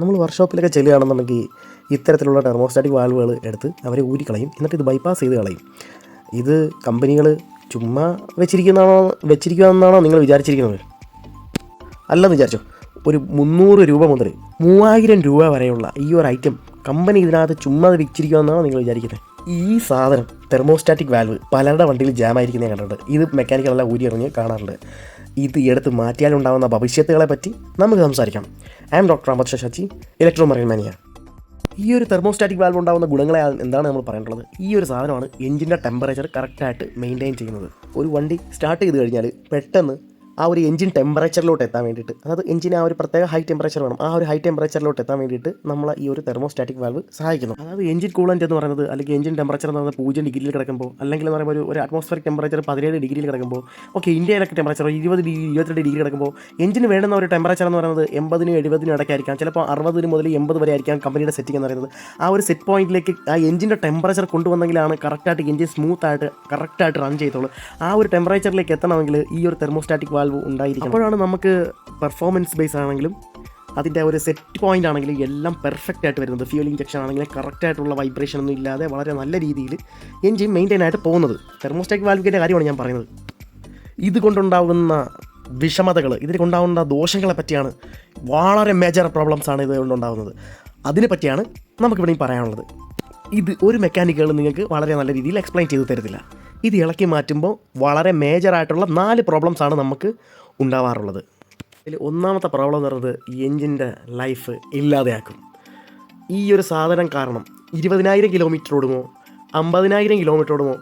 നമ്മൾ വർക്ക്ഷോപ്പിലൊക്കെ ചെല്ലുകയാണെന്നുണ്ടെങ്കിൽ ഇത്തരത്തിലുള്ള ടെർമോസ്റ്റാറ്റിക് വാൽവുകൾ എടുത്ത് അവരെ ഊരിക്കളയും. എന്നിട്ട് ഇത് ബൈപ്പാസ് ചെയ്ത് കളയും. ഇത് കമ്പനികൾ ചുമ്മാ വെച്ചിരിക്കുന്നതാണോ വെച്ചിരിക്കുകയെന്നാണോ നിങ്ങൾ വിചാരിച്ചിരിക്കുന്നത്? അല്ലെന്ന് വിചാരിച്ചോ. ഒരു മുന്നൂറ് രൂപ മുതൽ മൂവായിരം രൂപ വരെയുള്ള ഈ ഒരു ഐറ്റം കമ്പനി ഇതിനകത്ത് ചുമ്മാ അത് നിങ്ങൾ വിചാരിക്കുന്നത്? ഈ സാധനം തെർമോസ്റ്റാറ്റിക് വാൽവ് പലരുടെ വണ്ടിയിൽ ജാം ആയിരിക്കുന്നത് ഞാൻ കണ്ടിട്ടുണ്ട്. ഇത് മെക്കാനിക്കലെല്ലാം ഊരി എറിഞ്ഞ് കാണാറുണ്ട്. ഇത് എടുത്ത് മാറ്റിയാലുണ്ടാകുന്ന ഭവിഷ്യത്തുകളെ പറ്റി നമുക്ക് സംസാരിക്കാം. I'm doctor Amar Shashi Electro Marine Mania ഈ ഒരു തെർമോസ്റ്റാറ്റിക് വാൽവ് ഉണ്ടാകുന്ന ഗുണങ്ങളെ എന്താണ് നമ്മൾ പറയേണ്ടത്? ഈ ഒരു സാധനമാണ് എഞ്ചിന്റെ ടെമ്പറേച്ചർ കറക്റ്റായിട്ട് മെയിന്റെയിൻ ചെയ്യുന്നത്. ഒരു വണ്ടി സ്റ്റാർട്ട് ചെയ്ത് കഴിഞ്ഞാൽ പെട്ടെന്ന് ആ ഒരു എഞ്ചിൻ ടെമ്പറേച്ചറിലോട്ട് എത്താൻ വേണ്ടിയിട്ട്. അതായത് എഞ്ചിന് ആ ഒരു പ്രത്യേക ഹൈ ടെമ്പറേച്ചർ വേണം. ആ ഒരു ഹൈ ടെമ്പറേച്ചറിലോട്ട് എത്താൻ വേണ്ടിയിട്ട് നമ്മൾ ഈ ഒരു തെർമോസ്റ്റാറ്റിക് വാൽവ് സഹായിക്കുന്നു. അതായത് എഞ്ചിൻ കൂളന്റ് എന്ന് പറയുന്നത് അല്ലെങ്കിൽ എഞ്ചിൻ ടെമ്പറേച്ചർ എന്ന് പറയുന്നത് പൂജ്യം ഡിഗ്രിയിൽ കിടക്കുമ്പോൾ അല്ലെങ്കിൽ എന്ന് പറയുമ്പോൾ ഒരു അറ്റ്മോസ്ഫിയർ ടെമ്പറേച്ചർ പതിനേഴ് ഡിഗ്രിയിൽ കിടക്കുമ്പോൾ ഓക്കെ ഇന്ത്യയിലൊക്കെ ടെമ്പറേച്ചർ ഇരുപത് ഡിഗ്രി ഇരുപത്തിരണ്ട് ഡിഗ്രി കിടക്കുമ്പോൾ എഞ്ചിന് വേണ്ടുന്ന ഒരു ടെമ്പറേച്ചർ എന്ന് പറയുന്നത് എൺപതിനും എഴുപതിനും ഇടയ്ക്കായിരിക്കാം. ചിലപ്പോൾ അറുപതിന് മുതൽ എൺപത് വരെ ആയിരിക്കാം കമ്പനിയുടെ സെറ്റിംഗ് എന്ന് പറയുന്നത്. ആ ഒരു സെറ്റ് പോയിന്റിലേക്ക് ആ എഞ്ചിന്റെ ടെമ്പറേച്ചർ കൊണ്ടുവന്നെങ്കിലാണ് കറക്റ്റായിട്ട് എഞ്ചിൻ സ്മൂത്ത് ആയിട്ട് കറക്റ്റായിട്ട് റൺ ചെയ്തോളൂ ആ ഒരു ടെമ്പറേച്ചറിലേക്ക് എത്തണമെങ്കിൽ ഈ ഒരു തെർമോസ്റ്റാറ്റിക് വാൽവ് ഉണ്ടായിരിക്കും അപ്പോഴാണ് നമുക്ക് പെർഫോമൻസ് ബേസ് ആണെങ്കിലും അതിന്റെ ഒരു സെറ്റ് പോയിന്റ് ആണെങ്കിലും എല്ലാം പെർഫെക്റ്റ് ആയിട്ട് വരുന്നത്. ഫ്യൂൽ ഇഞ്ചക്ഷൻ ആണെങ്കിലും കറക്റ്റ് ആയിട്ടുള്ള വൈബ്രേഷൻ ഒന്നും ഇല്ലാതെ വളരെ നല്ല രീതിയിൽ എൻജിൻ മെയിന്റെയിൻ ആയിട്ട് പോകുന്നത്. തെർമോസ്റ്റാറ്റിക് വാൽവിന്റെ കാര്യമാണ് ഞാൻ പറയുന്നത്. ഇതുകൊണ്ടുണ്ടാകുന്ന വിഷമതകൾ ഇതിനുണ്ടാകുന്ന ദോഷങ്ങളെ പറ്റിയാണ് വളരെ മേജർ പ്രോബ്ലംസ് ആണ് ഇതുകൊണ്ടുണ്ടാകുന്നത് അതിനെ പറ്റിയാണ് നമുക്കിവിടെ പറയാനുള്ളത്. ഇത് ഒരു മെക്കാനിക്കുകൾ നിങ്ങൾക്ക് വളരെ നല്ല രീതിയിൽ എക്സ്പ്ലെയിൻ ചെയ്തു തരത്തില്ല. ഇത് ഇളക്കി മാറ്റുമ്പോൾ വളരെ മേജറായിട്ടുള്ള നാല് പ്രോബ്ലംസാണ് നമുക്ക് ഉണ്ടാവാറുള്ളത്. ഇതിൽ ഒന്നാമത്തെ പ്രോബ്ലം എന്ന് പറയുന്നത് ഈ എഞ്ചിന്റെ ലൈഫ് ഇല്ലാതെയാക്കും. ഈ ഒരു സാധനം കാരണം ഇരുപതിനായിരം കിലോമീറ്റർ ഓടുമോ അമ്പതിനായിരം കിലോമീറ്റർ ഓടുമോ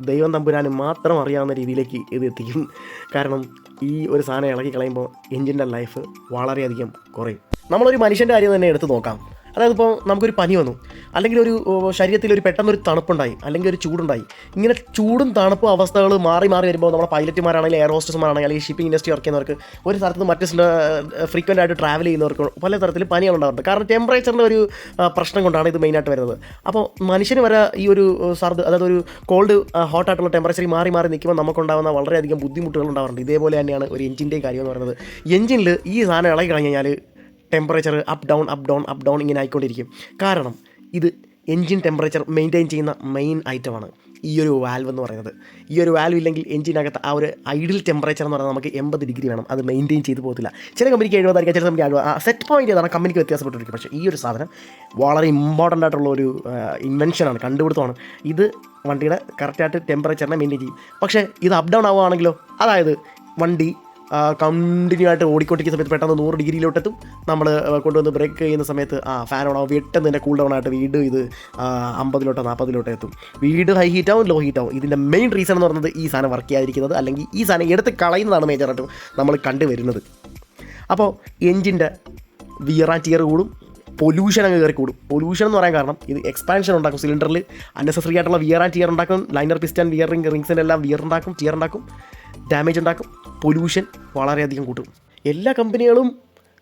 ദൈവം തമ്പുരാന് മാത്രം അറിയാവുന്ന രീതിയിലേക്ക് ഇത് എത്തിക്കും. കാരണം ഈ ഒരു സാധനം ഇളക്കി കളയുമ്പോൾ എഞ്ചിന്റെ ലൈഫ് വളരെയധികം കുറയും. നമ്മളൊരു മനുഷ്യന്റെ കാര്യം തന്നെ എടുത്ത് നോക്കാം. അതായത് ഇപ്പോൾ നമുക്കൊരു പനി വന്നു. അല്ലെങ്കിൽ ഒരു ശരീരത്തിൽ ഒരു പെട്ടെന്നൊരു തണുപ്പുണ്ടായി. അല്ലെങ്കിൽ ഒരു ചൂടുണ്ടായി. ഇങ്ങനെ ചൂടും തണുപ്പും അവസ്ഥകൾ മാറി മാറി വരുമ്പോൾ നമ്മുടെ പൈലറ്റുമാരാണെങ്കിൽ എയർ ഹോസ്റ്റസ്മാരാണെങ്കിൽ അല്ലെങ്കിൽ ഷിപ്പിംഗ് ഇൻഡസ്ട്രി വർക്ക് ചെയ്യുന്നവർക്ക് ഒരു സ്ഥലത്ത് മറ്റു ഫ്രീക്വന്റ് ആയിട്ട് ട്രാവൽ ചെയ്യുന്നവർക്ക് പല തരത്തിൽ പനിയാണ് ഉണ്ടാകുന്നുണ്ട് കാരണം ടെമ്പറേച്ചറിന്റെ ഒരു പ്രശ്നം കൊണ്ടാണ് ഇത് മെയിനായിട്ട് വരുന്നത്. അപ്പോൾ മനുഷ്യന് വരെ ഈ ഒരു സർദ് അതായത് ഒരു കോൾഡ് ഹോട്ടായിട്ടുള്ള ടെമ്പറേച്ചറിൽ മാറി മാറി നിൽക്കുമ്പോൾ നമുക്കുണ്ടാകുന്ന വളരെയധികം ബുദ്ധിമുട്ടുകൾ ഉണ്ടാവാറുണ്ട്. ഇതേപോലെ തന്നെയാണ് ഒരു എഞ്ചിന്റെയും കാര്യം എന്ന് പറയുന്നത്. എഞ്ചിനിൽ ഈ സാധനം ഇളകി കഴിഞ്ഞാൽ temperature up down up down up down ഇങ്ങനെ ആയിക്കൊണ്ടിരിക്കും. കാരണം ഇത് എൻജിൻ ടെമ്പറേച്ചർ മെയിന്റെയിൻ ചെയ്യുന്ന മെയിൻ ഐറ്റമാണ് ഈ ഒരു വാൽവ് എന്ന് പറയുന്നത്. ഈ ഒരു വാൽവ് ഇല്ലെങ്കിൽ എഞ്ചിനകത്ത് ആ ഒരു ഐഡിൽ ടെമ്പറേച്ചർ എന്ന് പറഞ്ഞാൽ നമുക്ക് എൺപത് ഡിഗ്രി വേണം. അത് മെയിന്റെയിൻ ചെയ്ത് പോകത്തില്ല. ചില കമ്പനിക്ക് എഴുപതായിരിക്കും ചില കമ്പനിക്ക് എഴുപത് ആ സെറ്റ് പോയിന്റ് ഏതാണ് കമ്പനിക്ക് വ്യത്യാസപ്പെട്ടിരിക്കും പക്ഷേ ഈ ഒരു സാധനം വളരെ ഇമ്പോർട്ടന്റ് ആയിട്ടുള്ള ഒരു ഇൻവെൻഷനാണ് കണ്ടുപിടുത്തമാണ്. ഇത് വണ്ടിയുടെ കറക്റ്റായിട്ട് ടെമ്പറേച്ചറിനെ മെയിന്റെയിൻ ചെയ്യും. പക്ഷേ ഇത് അപ്പ് ഡൗൺ ആവുകയാണെങ്കിലോ അതായത് വണ്ടി കണ്ടിന്യൂ ആയിട്ട് ഓടിക്കൊണ്ടിരിക്കുന്ന സമയത്ത് പെട്ടെന്ന് നൂറ് ഡിഗ്രിയിലോട്ടെത്തും. നമ്മൾ കൊണ്ടുവന്ന് ബ്രേക്ക് ചെയ്യുന്ന സമയത്ത് ആ ഫാൻ ഓൺ ആവും പെട്ടെന്ന് തന്നെ കൂൾ ഡൗൺ ആയിട്ട് വീട് ഇത് അമ്പതിലോട്ടോ നാൽപ്പതിലോട്ടോ എത്തും വീട് ഹൈ ഹീറ്റ് ആവും ലോ ഹീറ്റ് ആവും. ഇതിന്റെ മെയിൻ റീസൺ എന്ന് പറയുന്നത് ഈ സാധനം വർക്ക് ചെയ്യാതിരിക്കുന്നത് അല്ലെങ്കിൽ ഈ സാധനം എടുത്ത് കളയുന്നതാണ് മേജറായിട്ടും നമ്മൾ കണ്ടുവരുന്നത്. അപ്പോൾ എൻജിന്റെ വിയർ ടിയർ കൂടും പൊല്യൂഷൻ അങ്ങ് കയറി കൂടും. പൊല്യൂഷൻ എന്ന് പറയാൻ കാരണം ഇത് എക്സ്പാൻഷൻ ഉണ്ടാക്കും സിലിണ്ടറിൽ അൺനെസസറി ആയിട്ടുള്ള വിയർ ആൻഡ് ടിയർ ഉണ്ടാക്കും. ലൈനർ പിസ്റ്റൻ വിയറിങ് റിംഗ് റിങ്സിന്റെ എല്ലാം വിയർ ഉണ്ടാക്കും ടിയർ ഉണ്ടാക്കും. ഡാമേജ് ഉണ്ടാക്കും. പൊല്യൂഷൻ വളരെയധികം കൂട്ടും. എല്ലാ കമ്പനികളും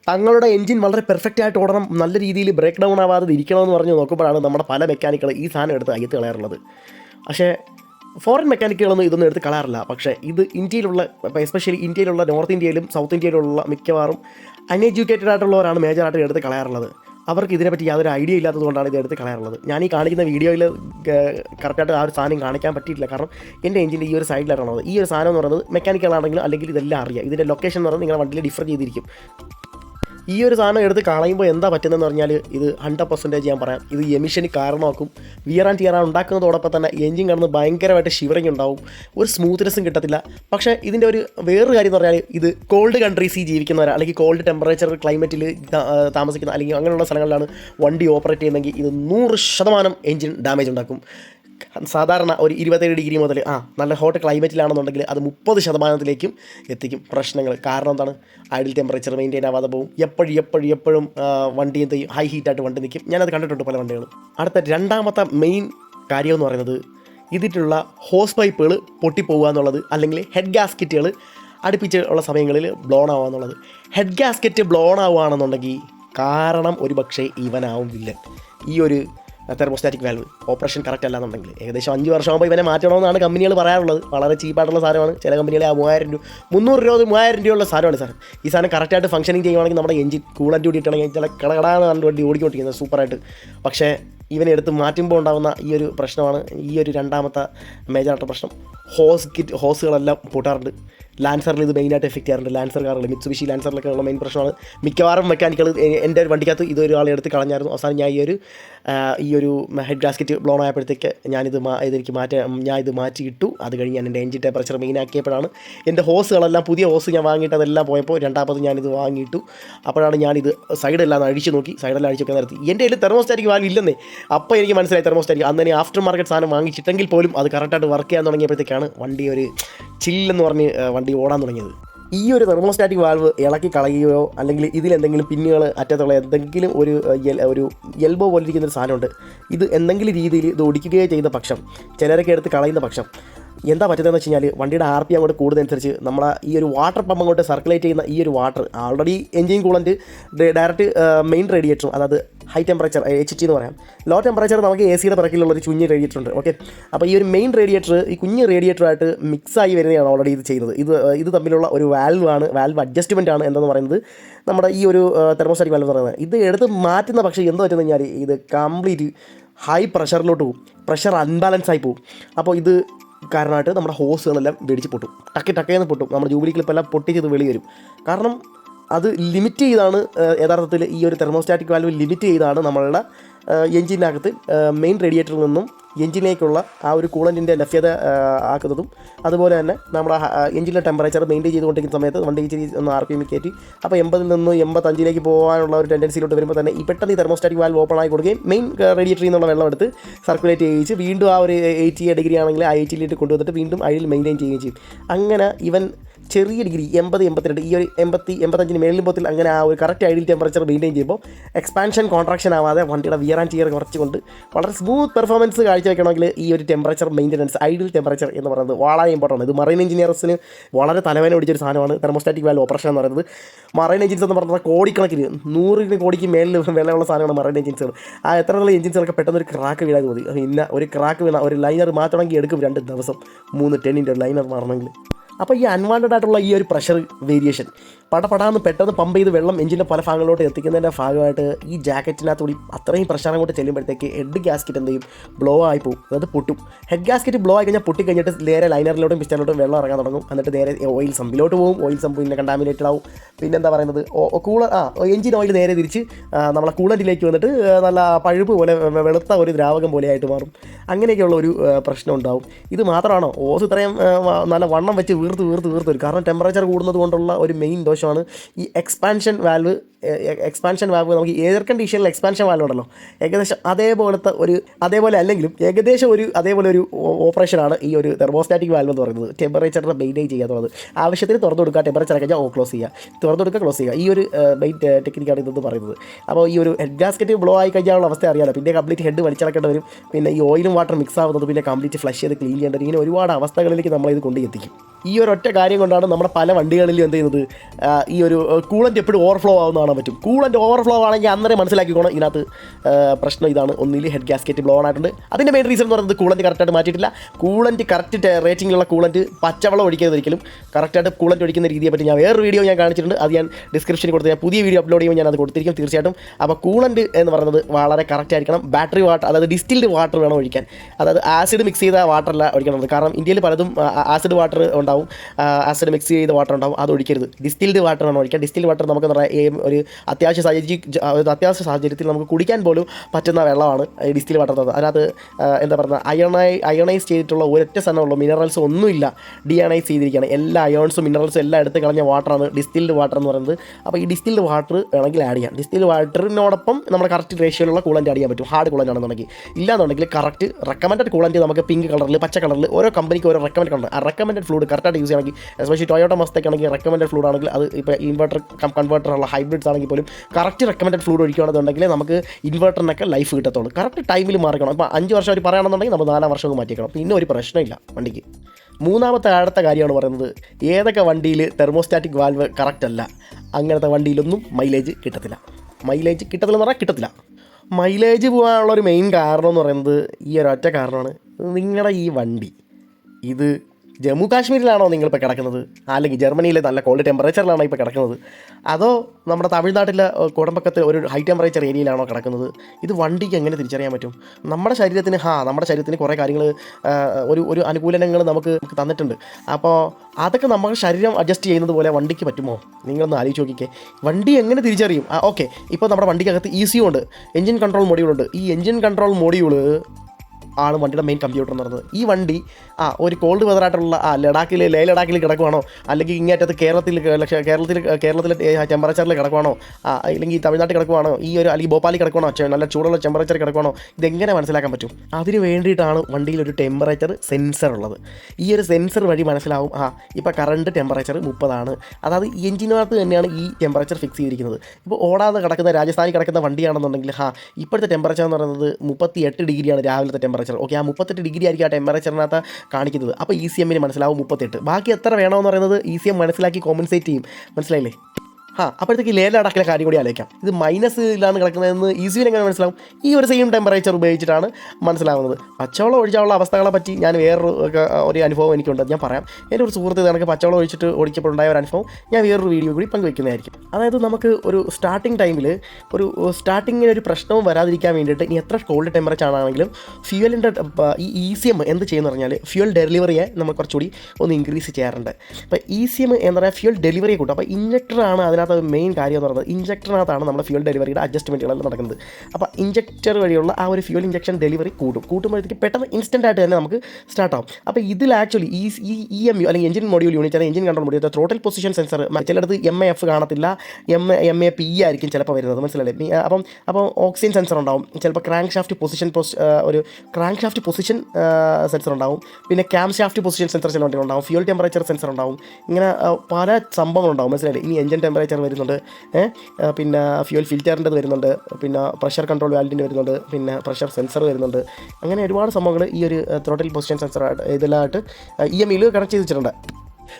തങ്ങളുടെ എൻജിൻ വളരെ പെർഫെക്റ്റ് ആയിട്ട് ഓടണം നല്ല രീതിയിൽ ബ്രേക്ക് ഡൗൺ ആവാതെ ഇരിക്കണമെന്ന് പറഞ്ഞ് നോക്കുമ്പോഴാണ് നമ്മുടെ പല മെക്കാനിക്കുകൾ ഈ സാധനം എടുത്ത് അയ്യത്ത് കളയാറുള്ളത്. പക്ഷേ ഫോറിൻ മെക്കാനിക്കുകളൊന്നും ഇതൊന്നും എടുത്ത് കളയാറില്ല. പക്ഷേ ഇത് ഇന്ത്യയിലുള്ള എസ്പെഷ്യലി ഇന്ത്യയിലുള്ള നോർത്ത് ഇന്ത്യയിലും സൗത്ത് ഇന്ത്യയിലുള്ള മിക്കവാറും അൺഎഡ്യൂക്കേറ്റഡ് ആയിട്ടുള്ളവരാണ് മേജറായിട്ട് എടുത്ത് കളയാറുള്ളത്. അവർക്ക് ഇതിനെപ്പറ്റി യാതൊരു ഐഡിയ ഇല്ലാത്തതുകൊണ്ടാണ് ഇത് എടുത്ത് കളയാറുള്ളത്. ഞാൻ ഈ കാണിക്കുന്ന വീഡിയോയിൽ കറക്റ്റായിട്ട് ആ ഒരു സാധനം കാണിക്കാൻ പറ്റിയിട്ടില്ല. കാരണം എന്റെ എഞ്ചിന്റെ ഈ ഒരു ഉള്ളത്. ഈ ഒരു സാധനം എന്ന് പറയുന്നത് മെക്കാനിക്കൽ ആണെങ്കിലും അല്ലെങ്കിൽ ഇതെല്ലാം അറിയാം. ഇതിന്റെ ലൊക്കേഷൻ എന്ന് പറയുന്നത് നിങ്ങളുടെ വണ്ടിയിൽ ഡിഫർ ചെയ്തിരിക്കും. ഈ ഒരു സാധനം എടുത്ത് കളയുമ്പോൾ എന്താ പറ്റുന്നതെന്ന് പറഞ്ഞാൽ ഇത് ഹൺഡ്രഡ് പെർസെന്റേജ് ഞാൻ പറയാം. ഇത് എമിഷന് കാരണമാക്കും. വിയർ ആൻഡ് ടിയർ ഉണ്ടാക്കുന്നതോടൊപ്പം തന്നെ എഞ്ചിൻ കിടന്ന് ഭയങ്കരമായിട്ട് ഷിവറിങ് ഉണ്ടാവും. ഒരു സ്മൂത്ത്നെസ്സും കിട്ടത്തില്ല. പക്ഷേ ഇതിന്റെ ഒരു വേറൊരു കാര്യം എന്ന് പറഞ്ഞാൽ ഇത് കോൾഡ് കൺട്രീസിൽ ജീവിക്കുന്നവർ അല്ലെങ്കിൽ കോൾഡ് ടെമ്പറേച്ചർ ക്ലൈമറ്റിൽ താമസിക്കുന്ന അല്ലെങ്കിൽ അങ്ങനെയുള്ള സ്ഥലങ്ങളിലാണ് വണ്ടി ഓപ്പറേറ്റ് ചെയ്യുന്നതെങ്കിൽ ഇത് നൂറ് ശതമാനം എഞ്ചിൻ ഡാമേജ് ഉണ്ടാക്കും. സാധാരണ ഒരു ഇരുപത്തേഴ് ഡിഗ്രി മുതൽ ആ നല്ല ഹോട്ട് ക്ലൈമറ്റിലാണെന്നുണ്ടെങ്കിൽ അത് മുപ്പത് ശതമാനത്തിലേക്കും എത്തിക്കും പ്രശ്നങ്ങൾ. കാരണം എന്താണ്? ഐഡിൽ ടെമ്പറേച്ചർ മെയിന്റെയിൻ ആവാതെ പോകും. എപ്പോഴും എപ്പോഴും എപ്പോഴും വണ്ടി എന്ത് ചെയ്യും? ഹൈ ഹീറ്റായിട്ട് വണ്ടി നിൽക്കും. ഞാനത് കണ്ടിട്ടുണ്ട് പല വണ്ടികളും. അടുത്ത രണ്ടാമത്തെ മെയിൻ കാര്യം എന്ന് പറയുന്നത് ഇതിട്ടുള്ള ഹോസ് പൈപ്പുകൾ പൊട്ടിപ്പോവുക എന്നുള്ളത് അല്ലെങ്കിൽ ഹെഡ് ഗാസ്കറ്റുകൾ അടുപ്പിച്ച് ഉള്ള സമയങ്ങളിൽ ബ്ലോൺ ആവുക എന്നുള്ളത്. ഹെഡ് ഗാസ്കറ്റ് ബ്ലോൺ ആവുകയാണെന്നുണ്ടെങ്കിൽ കാരണം ഒരു പക്ഷേ ഇവനാവും വില്ലൻ ഈ ഒരു തെർമോസ്റ്റാറ്റിക് വാൽവ് ഓപ്പറേഷൻ കറക്റ്റ് അല്ലാന്നുണ്ടെങ്കിൽ. ഏകദേശം അഞ്ച് വർഷമാകുമ്പോൾ ഇവനെ മാറ്റണമെന്നാണ് കമ്പനികൾ പറയാറുള്ളത്. വളരെ ചീപ്പായിട്ടുള്ള സാധനമാണ്. ചില കമ്പനികളെ ആ മൂവായിരം രൂപ മുന്നൂറ് രൂപ മൂവായിരം രൂപയുള്ള സാധനമാണ് സാർ ഈ സാധനം കറക്റ്റായിട്ട് ഫംഗ്ഷനിങ് ചെയ്യുവാണെങ്കിൽ നമ്മുടെ എഞ്ചിൻ കൂളന്റ് കൂടി ഇട്ടാണെങ്കിൽ ചില കടകടാണ് വണ്ടി ഓടിക്കൊണ്ടിരിക്കുന്നത് സൂപ്പറായിട്ട് പക്ഷേ ഇവനെ എടുത്ത് മാറ്റുമ്പോൾ ഉണ്ടാകുന്ന ഈ ഒരു പ്രശ്നമാണ് ഈ ഒരു രണ്ടാമത്തെ മേജറായിട്ട് പ്രശ്നം. ഹോസ് കിറ്റ് ഹോസുകളെല്ലാം പൊട്ടാറുണ്ട്. ലാൻസറിൽ ഇത് മെയിനായിട്ട് എഫക്റ്റ് ചെയ്യാറുണ്ട്. ലാൻസർ കാറുകൾ മിത്സുബിഷി ലാൻസറിലൊക്കെ ഉള്ള മെയിൻ പ്രശ്നമാണ്. മിക്കവാറും മെക്കാനിക്കൽ എന്റെ ഒരു വണ്ടിക്കകത്ത് ഇതൊരു ആളെ എടുത്ത് കളഞ്ഞായിരുന്നു. അവസാനം ഞാൻ ഈ ഒരു ഈ ഒരു ഹെഡ് ഗാസ്കറ്റ് ബ്ലോൺ ആയപ്പോഴത്തേക്ക് ഞാനിത് മാ ഇതെനിക്ക് മാറ്റി ഞാൻ ഇത് മാറ്റി ഇട്ടു അത് കഴിഞ്ഞ് ഞാൻ എന്റെ എഞ്ചിൻ ടെമ്പറേച്ചർ മെയിൻ ആക്കിയപ്പോഴാണ് എന്റെ ഹോസുകളെല്ലാം പുതിയ ഹോസ് ഞാൻ വാങ്ങിയിട്ട് അതെല്ലാം പോയപ്പോൾ രണ്ടാമത് ഞാനിത് വാങ്ങിയിട്ടു. അപ്പോഴാണ് ഞാനിത് സൈഡെല്ലാം അഴിച്ചു നോക്കി. സൈഡെല്ലാം അഴിച്ചു നോക്കി നടത്തി എന്റെ കയ്യിൽ തെർമോസ്റ്റാറ്റിക് വാൽവ് ഇല്ലെന്നേ. അപ്പോൾ എനിക്ക് മനസ്സിലായി തെർമോസ്റ്റാറ്റിക് അന്ന് ആഫ്റ്റർ മാർക്കറ്റ് സാധനം വാങ്ങിച്ചിട്ടെങ്കിൽ പോലും അത് കറക്റ്റായിട്ട് വർക്ക് ചെയ്യാൻ തുടങ്ങിയപ്പോഴത്തേക്കാണ് വണ്ടി ഒരു ചില്ലെന്ന് പറഞ്ഞ് ആ, വണ്ടി ഓടാൻ തുടങ്ങിയത്. ഈ ഒരു തെർമോസ്റ്റാറ്റിക് വാൽവ് ഇളക്കി കളയുകയോ അല്ലെങ്കിൽ ഇതിലെന്തെങ്കിലും പിന്നുകൾ അറ്റത്തുള്ള എന്തെങ്കിലും ഒരു ഒരു എൽബോ പോലിരിക്കുന്ന ഒരു സാധനമുണ്ട്. ഇത് എന്തെങ്കിലും രീതിയിൽ ഇത് ഒടിക്കുകയോ ചെയ്യുന്ന പക്ഷം ചിലരൊക്കെ എടുത്ത് കളയുന്ന പക്ഷം എന്താ പറ്റുന്നതെന്ന് വെച്ച് കഴിഞ്ഞാൽ വണ്ടിയുടെ ആർ പി അങ്ങോട്ട് കൂടുന്നതനുസരിച്ച് നമ്മളെ ഈ ഒരു വാട്ടർ പമ്പ് അങ്ങോട്ട് സർക്കുലേറ്റ് ചെയ്യുന്ന ഈ ഒരു water already engine coolant direct main റേഡിയേറ്ററും അതായത് ഹൈ ടെമ്പറേച്ചർ എച്ച് ടി എന്ന് പറയാം. ലോ ടെമ്പറേച്ചർ നമുക്ക് എ സിയുടെ പിറക്കിലുള്ള ഒരു കുഞ്ഞ് റേഡിയേറ്റർ ഉണ്ട് ഓക്കെ അപ്പോൾ ഈ ഒരു മെയിൻ റേഡിയേറ്റർ ഈ കുഞ്ഞ് റേഡിയേറ്ററായിട്ട് മിക്സ് ആയി വരുന്നതാണ് ഓൾറെഡി ഇത് ചെയ്യുന്നത്. ഇത് ഇത് തമ്മിലുള്ള ഒരു വാൽവ് ആണ് വാൽവ് അഡ്ജസ്റ്റ്മെന്റ് ആണ് എന്തെന്ന് പറയുന്നത് നമ്മുടെ ഈ ഒരു തെർമോസ്റ്റാറ്റിക് വാൽവ് എന്ന് പറയുന്നത്. ഇത് എടുത്ത് മാറ്റുന്ന പക്ഷേ എന്ത് പറ്റുന്ന കഴിഞ്ഞാൽ ഇത് കംപ്ലീറ്റ് ഹൈ പ്രഷറിലോട്ട് പോകും പ്രഷർ അൺബാലൻസ് ആയി പോകും അപ്പോൾ ഇത് കാരണമായിട്ട് നമ്മുടെ ഹോസുകളെല്ലാം വെടിച്ച് പൊട്ടും. ടക്കി ടക്കേന്ന് പൊട്ടും. നമ്മുടെ ജൂബിലി ക്ലിപ്പ് ക്ലിപ്പെല്ലാം പൊട്ടിച്ചത് വെളി വരും. കാരണം അത് ലിമിറ്റ് ചെയ്താണ് യഥാർത്ഥത്തിൽ ഈ ഒരു തെർമോസ്റ്റാറ്റിക് വാൽവ് ലിമിറ്റ് ചെയ്താണ് നമ്മളുടെ എഞ്ചിനകത്ത് മെയിൻ റേഡിയേറ്ററിൽ നിന്നും എഞ്ചിനേക്കുള്ള ആ ഒരു കൂളന്റിന്റെ ലഭ്യത ആക്കുന്നതും. അതുപോലെ തന്നെ നമ്മുടെ എഞ്ചിനിലെ ടെമ്പറേച്ചർ മെയിന്റെയിൻ ചെയ്തുകൊണ്ടിരിക്കുന്ന സമയത്ത് വണ്ടി ഇച്ചിരി ഒന്ന് ആർ പി എം കയറ്റി അപ്പോൾ എൺപതിൽ നിന്ന് എൺപത്തഞ്ചിലേക്ക് പോകാനുള്ള ഒരു ടെൻഡൻസിയിലോട്ട് വരുമ്പോൾ തന്നെ ഈ പെട്ടെന്ന് ഈ തെർമോസ്റ്റാറ്റിക് വാൽവ് ഓപ്പൺ ആയി കൊടുക്കുകയും മെയിൻ റേഡിയേറ്ററിൽ നിന്നുള്ള വെള്ളം എടുത്ത് സർക്കുലേറ്റ് ചെയ്യിച്ച് വീണ്ടും ആ ഒരു എയ്റ്റി ഡിഗ്രി ആണെങ്കിൽ ആ എയ്റ്റിയിലേക്ക് കൊണ്ടുവന്നിട്ട് വീണ്ടും അഴിൽ മെയിന്റെയിൻ ചെയ്യുകയും ചെയ്യും. അങ്ങനെ ഇവൻ ചെറിയ ഡിഗ്രി എൺപത് എൺപത്തിരണ്ട് ഈ ഒരു എൺപത്തി എൺപത്തഞ്ചിന് മേളിൽ പോത്തിൽ അങ്ങനെ ആ ഒരു കറക്റ്റ് ഐഡിയൽ ടെമ്പറേച്ചർ മെയിന്റെയിൻ ചെയ്യുമ്പോൾ എക്സ്പാൻഷൻ കോൺട്രാക്ഷൻ ആവാതെ വണ്ടിയുടെ വിയർ ആൻഡ് ചിയർ കുറച്ചുകൊണ്ട് വളരെ സ്മൂത്ത് പെർഫോമൻസ് കാഴ്ചവെക്കണമെങ്കിൽ ഈ ഒരു ടെമ്പറേച്ചർ മെയിന്റനൻസ് ഐഡിയൽ ടെമ്പറേച്ചർ എന്ന് പറയുന്നത് വളരെ ഇമ്പോർട്ടന്റ് ആണ്. ഇത് മറൈൻ എഞ്ചിനീയർസിന് വളരെ തലവേന പിടിച്ചൊരു സാധനമാണ്. തെർമോസ്റ്റാറ്റിക് വാൽവ് ഓപ്പറേഷൻ എന്ന് പറയുന്നത്. മറൈൻ എഞ്ചിൻസ് എന്ന് പറഞ്ഞാൽ കോടിക്കണക്കിന് നൂറിന് കോടിക്ക് മേളിൽ വിലയുള്ള സാധനമാണ് മറൈൻ എഞ്ചിൻസുകൾ ആ എത്ര നല്ല എഞ്ചിൻസുകളൊക്കെ പെട്ടെന്ന് ഒരു ക്രാക്ക് വീഴാൻ മതി. ഇന്ന ഒരു ക്രാക്ക് വീണ ഒരു ലൈനർ മാറ്റണമെങ്കിൽ എടുക്കും രണ്ട് ദിവസം. മൂന്ന് ടെന്നിന്റെ ലൈനർ മാറണമെങ്കിൽ. അപ്പോൾ ഈ അൺവാണ്ടഡ് ആയിട്ടുള്ള ഈ ഒരു പ്രഷർ വേരിയേഷൻ പടപടാന്ന് പെട്ടെന്ന് പമ്പ് ചെയ്ത് വെള്ളം എഞ്ചിന്റെ പല ഭാഗങ്ങളിലോട്ട് എത്തിക്കുന്നതിന്റെ ഭാഗമായിട്ട് ഈ ജാക്കറ്റിനകത്തുകൂടി അത്രയും പ്രഷർ അങ്ങോട്ട് ചെല്ലുമ്പോഴത്തേക്ക് ഹെഡ് ഗ്യാസ്കറ്റ് എന്ത് ചെയ്യും? ബ്ലോ ആയി പോകും അതായത് പൊട്ടും. ഹെഡ് ഗ്യാസ്കറ്റ് ബ്ലോ ആയി കഴിഞ്ഞാൽ പൊട്ടി കഴിഞ്ഞിട്ട് നേരെ ലൈനറിലോട്ടും പിസ്റ്റലിലോട്ടും വെള്ളം ഇറങ്ങാൻ തുടങ്ങും. എന്നിട്ട് നേരെ ഓയിൽ സമ്പിലോട്ട് പോകും ഓയിൽ സമ്പ് പിന്നെ കണ്ടാമിനേറ്റഡ് ആവും. പിന്നെ എന്താ പറയുന്നത് കൂളർ ആ എഞ്ചിൻ ഓയിൽ നേരെ തിരിച്ച് നമ്മളെ കൂളറ്റിലേക്ക് വന്നിട്ട് നല്ല പഴുപ്പ് പോലെ വെളുത്ത ഒരു ദ്രാവകം പോലെയായിട്ട് മാറും. അങ്ങനെയൊക്കെയുള്ള ഒരു പ്രശ്നം ഉണ്ടാവും. ഇത് മാത്രമാണോ? ഓസ് ഇത്രയും നല്ല വണ്ണം വെച്ച് വീർത്ത് വീർത്ത് വീർത്ത് വരും. കാരണം ടെമ്പറേച്ചർ കൂടുന്നത് കൊണ്ടുള്ള ഒരു മെയിൻ ദോഷമാണ് ഈ എക്സ്പാൻഷൻ വാൽവ് എക്സ്പാൻഷൻ വാൽവ് നമുക്ക് എയർ കണ്ടീഷനിൽ എക്സ്പാൻഷൻ വാൽവ് ഉണ്ടല്ലോ. ഏകദേശം അതേപോലത്തെ ഒരു അതേപോലെ അല്ലെങ്കിലും ഏകദേശം ഒരു അതേപോലെ ഒരു ഓപ്പറേഷനാണ് ഈ ഒരു തെർമോസ്റ്റാറ്റിക് വാൽവ് എന്ന് പറയുന്നത്. ടെമ്പറേച്ചറിനെ മെയിന്റെയിൻ ചെയ്യുക എന്നുള്ളത് ആവശ്യത്തിന് തുറന്നു കൊടുക്കുക. ടെമ്പറേച്ചർ കഴിഞ്ഞാൽ ഓ ക്ലോസ് ചെയ്യുക തുറന്നു കൊടുക്കുക ക്ലോസ് ചെയ്യുക. ഈ ഒരു മെയിൻ ടെക്നിക്കാണ് ഇതെന്ന് പറയുന്നത്. അപ്പോൾ ഈ ഒരു ഹെഡ് ഗാസ്കറ്റ് ബ്ലോ ആയി കഴിഞ്ഞാലുള്ള അവസ്ഥ അറിയാലോ. പിന്നെ കംപ്ലീറ്റ് ഹെഡ് വലിച്ചിറക്കേണ്ടി വരും. പിന്നെ ഈ ഓയിലും വാട്ടർ മിക്സ് ആവുന്നത് പിന്നെ കംപ്ലീറ്റ് ഫ്ലഷ് ചെയ്ത് ക്ലീൻ ചെയ്യേണ്ടത് ഇങ്ങനെ ഒരുപാട് അവസ്ഥകളിലേക്ക് നമ്മളിത് കൊണ്ട് എത്തിക്കും ഈ ഒരു ഒറ്റ കാര്യം കൊണ്ടാണ് നമ്മുടെ പല വണ്ടികളിലും എന്ത് ചെയ്യുന്നത്? ഈ ഒരു കൂളന്റ് എപ്പോഴും ഓവർഫ്ലോ ആവുന്ന കാണാൻ പറ്റും. കൂളന്റ് ഓവർഫ്ലോ ആണെങ്കിൽ അന്നേരം മനസ്സിലാക്കിക്കോണം. ഇതിനകത്ത് പ്രശ്നം ഇതാണ്. ഒന്നിൽ ഹെഡ് ഗ്യാസ്കറ്റ് ബ്ലോൺ ആയിട്ടുണ്ട്. അതിന്റെ മെയിൻ റീസൺ എന്ന് പറയുന്നത് കൂളന്റ് കറക്റ്റായിട്ട് മാറ്റിയിട്ടില്ല. കൂളന്റ് കറക്റ്റ് റേറ്റിംഗിലുള്ള കൂളന്റ് പച്ചവെള്ളം ഒഴിക്കരുത് കറക്റ്റായിട്ട് കൂളന്റ് ഒഴിക്കുന്ന രീതിയെ പറ്റി ഞാൻ വേറൊരു വീഡിയോ ഞാൻ കാണിച്ചിട്ടുണ്ട്. അത് ഞാൻ ഡിസ്ക്രിപ്ഷനിൽ കൊടുത്ത് ഞാൻ പുതിയ വീഡിയോ അപ്ലോഡ് ചെയ്യുമ്പോൾ ഞാൻ അത് കൊടുത്തിരിക്കും തീർച്ചയായിട്ടും. അപ്പോൾ കൂളന്റ് എന്ന് പറയുന്നത് വളരെ കറക്റ്റ് ആയിരിക്കണം. ബാറ്ററി വാട്ടർ അതായത് ഡിസ്റ്റിൽഡ് വാട്ടർ വേണം ഒഴിക്കാൻ. അതായത് ആസിഡ് മിക്സ് ചെയ്ത വാട്ടറല്ല ഒഴിക്കണം കാരണം ഇന്ത്യയിൽ പലതും ആസിഡ് വാട്ടർ ഉണ്ടാവും. ആസിഡ് മിക്സ് ചെയ്ത വാട്ടർ ഉണ്ടാവും. അത് ഒഴിക്കരുത്. ഡിസ്റ്റിൽഡ് വാട്ടർ വേണം ഒഴിക്കാൻ. ഡിസ്റ്റിൽഡ് വാട്ടർ നമുക്ക് ഒരു അത്യാവശ്യ സാഹചര്യം അത്യാവശ്യ സാഹചര്യത്തിൽ നമുക്ക് കുടിക്കാൻ പോലും പറ്റുന്ന വെള്ളമാണ് ഡിസ്റ്റിൽ വാട്ടർ പറയുന്നത് അതിനകത്ത് എന്താ പറയുക അയണൈ അയണൈസ് ചെയ്തിട്ടുള്ള ഒരൊറ്റ സാധനമുള്ളൂ. മിനറൽസ് ഒന്നുമില്ല. ഡിയണൈസ് ചെയ്തിരിക്കുകയാണ്. എല്ലാ അയോൺസും മിനറൽസും എല്ലാം എടുത്ത് കളഞ്ഞ വാട്ടറാണ് ഡിസ്റ്റിൽഡ് വാട്ടർ എന്ന് പറയുന്നത്. അപ്പോൾ ഈ ഡിസ്റ്റിൽഡ് വാട്ടർ വേണമെങ്കിൽ ആഡ് ചെയ്യാം. ഡിസ്റ്റിൽഡ് വാട്ടറിനോടൊപ്പം നമ്മുടെ കറക്റ്റ് റേഷ്യോയിലുള്ള കൂളന്റ് ആഡ് ചെയ്യാൻ പറ്റും. ഹാർഡ് കൂളന്റ് ആണെന്നുണ്ടെങ്കിൽ. ഇല്ലാന്നുണ്ടെങ്കിൽ കറക്റ്റ് റെക്കമെൻഡഡ് കൂളന്റ് നമുക്ക് പിങ്ക് കളറിൽ പച്ച കളറിൽ ഓരോ കമ്പനിക്ക് ഓരോ റെക്കമെൻഡ് കളർ. ആ റെക്കമെൻഡ് ഫ്ലൂഡ് കറക്റ്റായിട്ട് യൂസ് ചെയ്യണമെങ്കിൽ എസ്പെഷ്യലി ടൊയോട്ട മസ്തയ്ക്ക് ആണെങ്കിൽ റെക്കമെൻഡ് ഫ്ലൂഡ് ആണെങ്കിൽ അത് ഇപ്പോൾ ഇൻവെർട്ടർ കൺവേർട്ടർ ഉള്ള ആണെങ്കിൽ പോലും കറക്റ്റ് റെക്കമെൻഡ് ഫ്ലൂഡ് ഒഴിക്കുകയാണെന്നുണ്ടെങ്കിൽ നമുക്ക് ഇൻവെർട്ടറിനൊക്കെ ലൈഫ് കിട്ടത്തുള്ളൂ. കറക്റ്റ് ടൈമിൽ മാറിക്കണം. ഇപ്പോൾ അഞ്ച് വർഷം അവർ പറയുകയാണെന്നുണ്ടെങ്കിൽ നമ്മൾ നാലാം വർഷം മാറ്റിക്കണം പിന്നെ ഒരു പ്രശ്നമില്ല വണ്ടിക്ക്. മൂന്നാമത്തെ അടുത്ത കാര്യമാണ് പറയുന്നത് ഏതൊക്കെ വണ്ടിയിൽ തെർമോസ്റ്റാറ്റിക് വാൽവ് കറക്റ്റ് അല്ല അങ്ങനത്തെ വണ്ടിയിലൊന്നും മൈലേജ് കിട്ടത്തില്ല. മൈലേജ് കിട്ടത്തില്ല എന്ന് പറഞ്ഞാൽ കിട്ടത്തില്ല. മൈലേജ് പോകാനുള്ള ഒരു മെയിൻ കാരണം എന്ന് പറയുന്നത് ഈ ഒരൊറ്റ കാരണമാണ്. നിങ്ങളുടെ ഈ വണ്ടി ഇത് ജമ്മു കാശ്മീരിലാണോ നിങ്ങളിപ്പോൾ കിടക്കുന്നത്? അല്ലെങ്കിൽ ജർമ്മനിയിലെ നല്ല കോൾഡ് ടെമ്പറേച്ചറിലാണോ ഇപ്പോൾ കിടക്കുന്നത്? അതോ നമ്മുടെ തമിഴ്നാട്ടിലെ ഏഹ്, ഒരു ഹൈ ടെമ്പറേച്ചർ ഏരിയയിലാണോ കിടക്കുന്നത്? ഇത് വണ്ടിക്ക് എങ്ങനെ തിരിച്ചറിയാൻ പറ്റും? നമ്മുടെ ശരീരത്തിന് ഹാ നമ്മുടെ ശരീരത്തിന് കുറേ കാര്യങ്ങൾ ഒരു ഒരു അനുകൂലനങ്ങൾ നമുക്ക് തന്നിട്ടുണ്ട്. അപ്പോൾ അതൊക്കെ നമ്മുടെ ശരീരം അഡ്ജസ്റ്റ് ചെയ്യുന്നത് പോലെ വണ്ടിക്ക് പറ്റുമോ? നിങ്ങളൊന്ന് ആലോചിച്ച് നോക്കിക്കേ. വണ്ടി എങ്ങനെ തിരിച്ചറിയും? ഓക്കെ. ഇപ്പോൾ നമ്മുടെ വണ്ടിക്കകത്ത് ഇ സി ഉണ്ട്. എഞ്ചിൻ കൺട്രോൾ മൊഡ്യൂളുണ്ട് ഈ എഞ്ചിൻ കൺട്രോൾ മൊഡ്യൂൾ ആണ് വണ്ടിയുടെ മെയിൻ കമ്പ്യൂട്ടർ എന്ന് പറയുന്നത്. ഈ വണ്ടി ആ ഒരു കോൾഡ് വെതറായിട്ടുള്ള ആ ലഡാക്കിൽ ലേ ലഡാക്കിൽ കിടക്കുവാണോ? അല്ലെങ്കിൽ ഇങ്ങേറ്റത്ത് കേരളത്തിൽ കേരളത്തിൽ കേരളത്തിലെ ടെമ്പറേച്ചറിൽ കിടക്കുവാണോ? അല്ലെങ്കിൽ തമിഴ്നാട്ടിൽ കിടക്കുവാണോ? ഈ ഒരു അല്ലെങ്കിൽ ഭോപ്പാലിൽ കിടക്കുവാണോ? നല്ല ചൂടുള്ള ടെമ്പറേച്ചർ കിടക്കുവാണോ? ഇതെങ്ങനെ മനസ്സിലാക്കാൻ പറ്റും? അതിന് വേണ്ടിയിട്ടാണ് വണ്ടിയിൽ ഒരു ടെമ്പറേച്ചർ സെൻസർ ഉള്ളത്. ഈ ഒരു സെൻസർ വഴി മനസ്സിലാവും ആ ഇപ്പോൾ കറണ്ട് ടെമ്പറേച്ചർ മുപ്പതാണ്. അതായത് എഞ്ചിനകത്ത് തന്നെയാണ് ഈ ടെമ്പറേച്ചർ ഫിക്സ് ചെയ്തിരിക്കുന്നത്. ഇപ്പോൾ ഓടാതെ കിടക്കുന്ന രാജസ്ഥാനിൽ കിടക്കുന്ന വണ്ടിയാണെന്നുണ്ടെങ്കിൽ ഹാ ഇപ്പോഴത്തെ ടെമ്പറേച്ചർ എന്ന് പറയുന്നത് മുപ്പത്തി എട്ട് ഡിഗ്രിയാണ് രാവിലത്തെ ടെമ്പറേച്ചർ ഓക്കെ ആ മുപ്പത്തെട്ട് ഡിഗ്രി ആയിരിക്കും ആ ടെമ്പറേച്ചറിനകത്ത് കാണിക്കുന്നത്. അപ്പോൾ ഇ സി എമ്മിന് മനസ്സിലാവും മുപ്പത്തെട്ട്. ബാക്കി എത്ര വേണമെന്ന് പറയുന്നത് ഇ സി എം മനസ്സിലാക്കി കോമ്പൻസേറ്റ് ചെയ്യും. മനസ്സിലായില്ലേ? ആ അപ്പോഴത്തേക്ക് ലേല അടക്കിലെ കാര്യം കൂടി ആലോചിക്കാം. ഇത് മൈനസ് മൈനസിലാണ് കിടക്കുന്നതെന്ന് ഈസിയിൽ എങ്ങനെ മനസ്സിലാവും. ഈ ഒരു സെയിം ടെമ്പറേച്ചർ ഉപയോഗിച്ചിട്ടാണ് മനസ്സിലാവുന്നത്. പച്ചവെള്ളം ഒഴിച്ചാലുള്ള അവസ്ഥകളെ പറ്റി ഞാൻ വേറൊരു ഒരു അനുഭവം എനിക്കുണ്ട്. ഞാൻ പറയാം. എന്റെ ഒരു സുഹൃത്ത് കണക്ക് പച്ചവെള്ളം ഒഴിച്ചിട്ട് ഓടിച്ചപ്പോഴുണ്ടായ ഒരു അനുഭവം ഞാൻ വേറൊരു വീഡിയോ കൂടി പങ്കുവെക്കുന്നതായിരിക്കും. അതായത് നമുക്ക് ഒരു സ്റ്റാർട്ടിംഗ് ടൈമിൽ ഒരു സ്റ്റാർട്ടിങ്ങിന് ഒരു പ്രശ്നവും വരാതിരിക്കാൻ വേണ്ടിയിട്ട് ഇനി എത്ര കോൾഡ് ടെമ്പറേച്ചർ ആണെങ്കിലും ഫ്യൂവലിന്റെ ഈ ഇ സി എം എന്ത് ചെയ്യുന്ന പറഞ്ഞാൽ ഫ്യൂൽ ഡെലിവറിയെ നമ്മൾ കുറച്ചുകൂടി ഒന്ന് ഇൻക്രീസ് ചെയ്യാറുണ്ട്. അപ്പോൾ ഇ സി എം എന്ന് പറയുക ഫ്യൂൽ ഡെലിവറിയെ കൂട്ടും. അപ്പോൾ ഇഞ്ചക്ടറാണ് അതിനകത്ത് മെയിൻ കാര്യം എന്ന് പറയുന്നത് ഇഞ്ചക്ടറിനകത്താണ് നമ്മുടെ ഫ്യൂൽ ഡെലിവറിയുടെ അഡ്ജസ്റ്റ്മെന്റുകളെല്ലാം നടക്കുന്നത്. അപ്പോൾ ഇഞ്ചക്ടർ വഴിയുള്ള ആ ഒരു ഫ്യൂൽ ഇഞ്ചക്ഷൻ ഡെലിവറി കൂടും. കൂട്ടുമ്പോഴത്തേക്ക് പെട്ടെന്ന് ഇൻസ്റ്റന്റ് ആയിട്ട് തന്നെ നമുക്ക് സ്റ്റാർട്ട് ആവും. അപ്പോൾ ഇതിൽ ആക്ച്വലി ഈ ഈ ഇ എം യു അല്ലെങ്കിൽ എഞ്ചിൻ മോഡ്യൂൾ യൂണിറ്റ് അല്ലെങ്കിൽ engine control module throttle position sensor ചിലടത്ത് എം എ എഫ് കാണത്തില്ല. എം എം എ പി ആയിരിക്കും ചിലപ്പോൾ വരുന്നത്. മനസ്സിലല്ലേ അപ്പം അപ്പോൾ ഓക്സിജൻ സെൻസർ ഉണ്ടാവും. ചിലപ്പോൾ ക്രാങ്ക് ഷാഫ്റ്റ് പൊസിഷൻ ഒരു ക്രാങ്ക് ഷാഫ്റ്റ് പൊസിഷൻ സെൻസർ ഉണ്ടാവും. പിന്നെ ക്യാം ഷാഫ്റ്റ് പൊസിഷൻ സെൻസർ ചില വണ്ടികൾ ഉണ്ടാവും ഫ്യൂൽ ടെമ്പറേച്ചർ സെൻസർ ഉണ്ടാവും. ഇങ്ങനെ പല സംഭവങ്ങളുണ്ടാവും. മനസ്സിലായില്ലേ? ഇനി എഞ്ചിൻ ടെമ്പറേച്ചർ വരുന്നുണ്ട്. പിന്നെ ഫ്യൂൽ ഫിൽറ്ററിന്റെ വരുന്നുണ്ട്. പിന്നെ പ്രഷർ കൺട്രോൾ വാൽവിന്റെ വരുന്നുണ്ട്. പിന്നെ പ്രഷർ സെൻസർ വരുന്നുണ്ട്. അങ്ങനെ ഒരുപാട് സംഭവങ്ങൾ ഈ ഒരു ത്രോട്ടിൽ പൊസിഷൻ സെൻസർ ഇതിലായിട്ട് ഇ എം ഇയിൽ കണക്ട് ചെയ്ത് വെച്ചിട്ടുണ്ട്.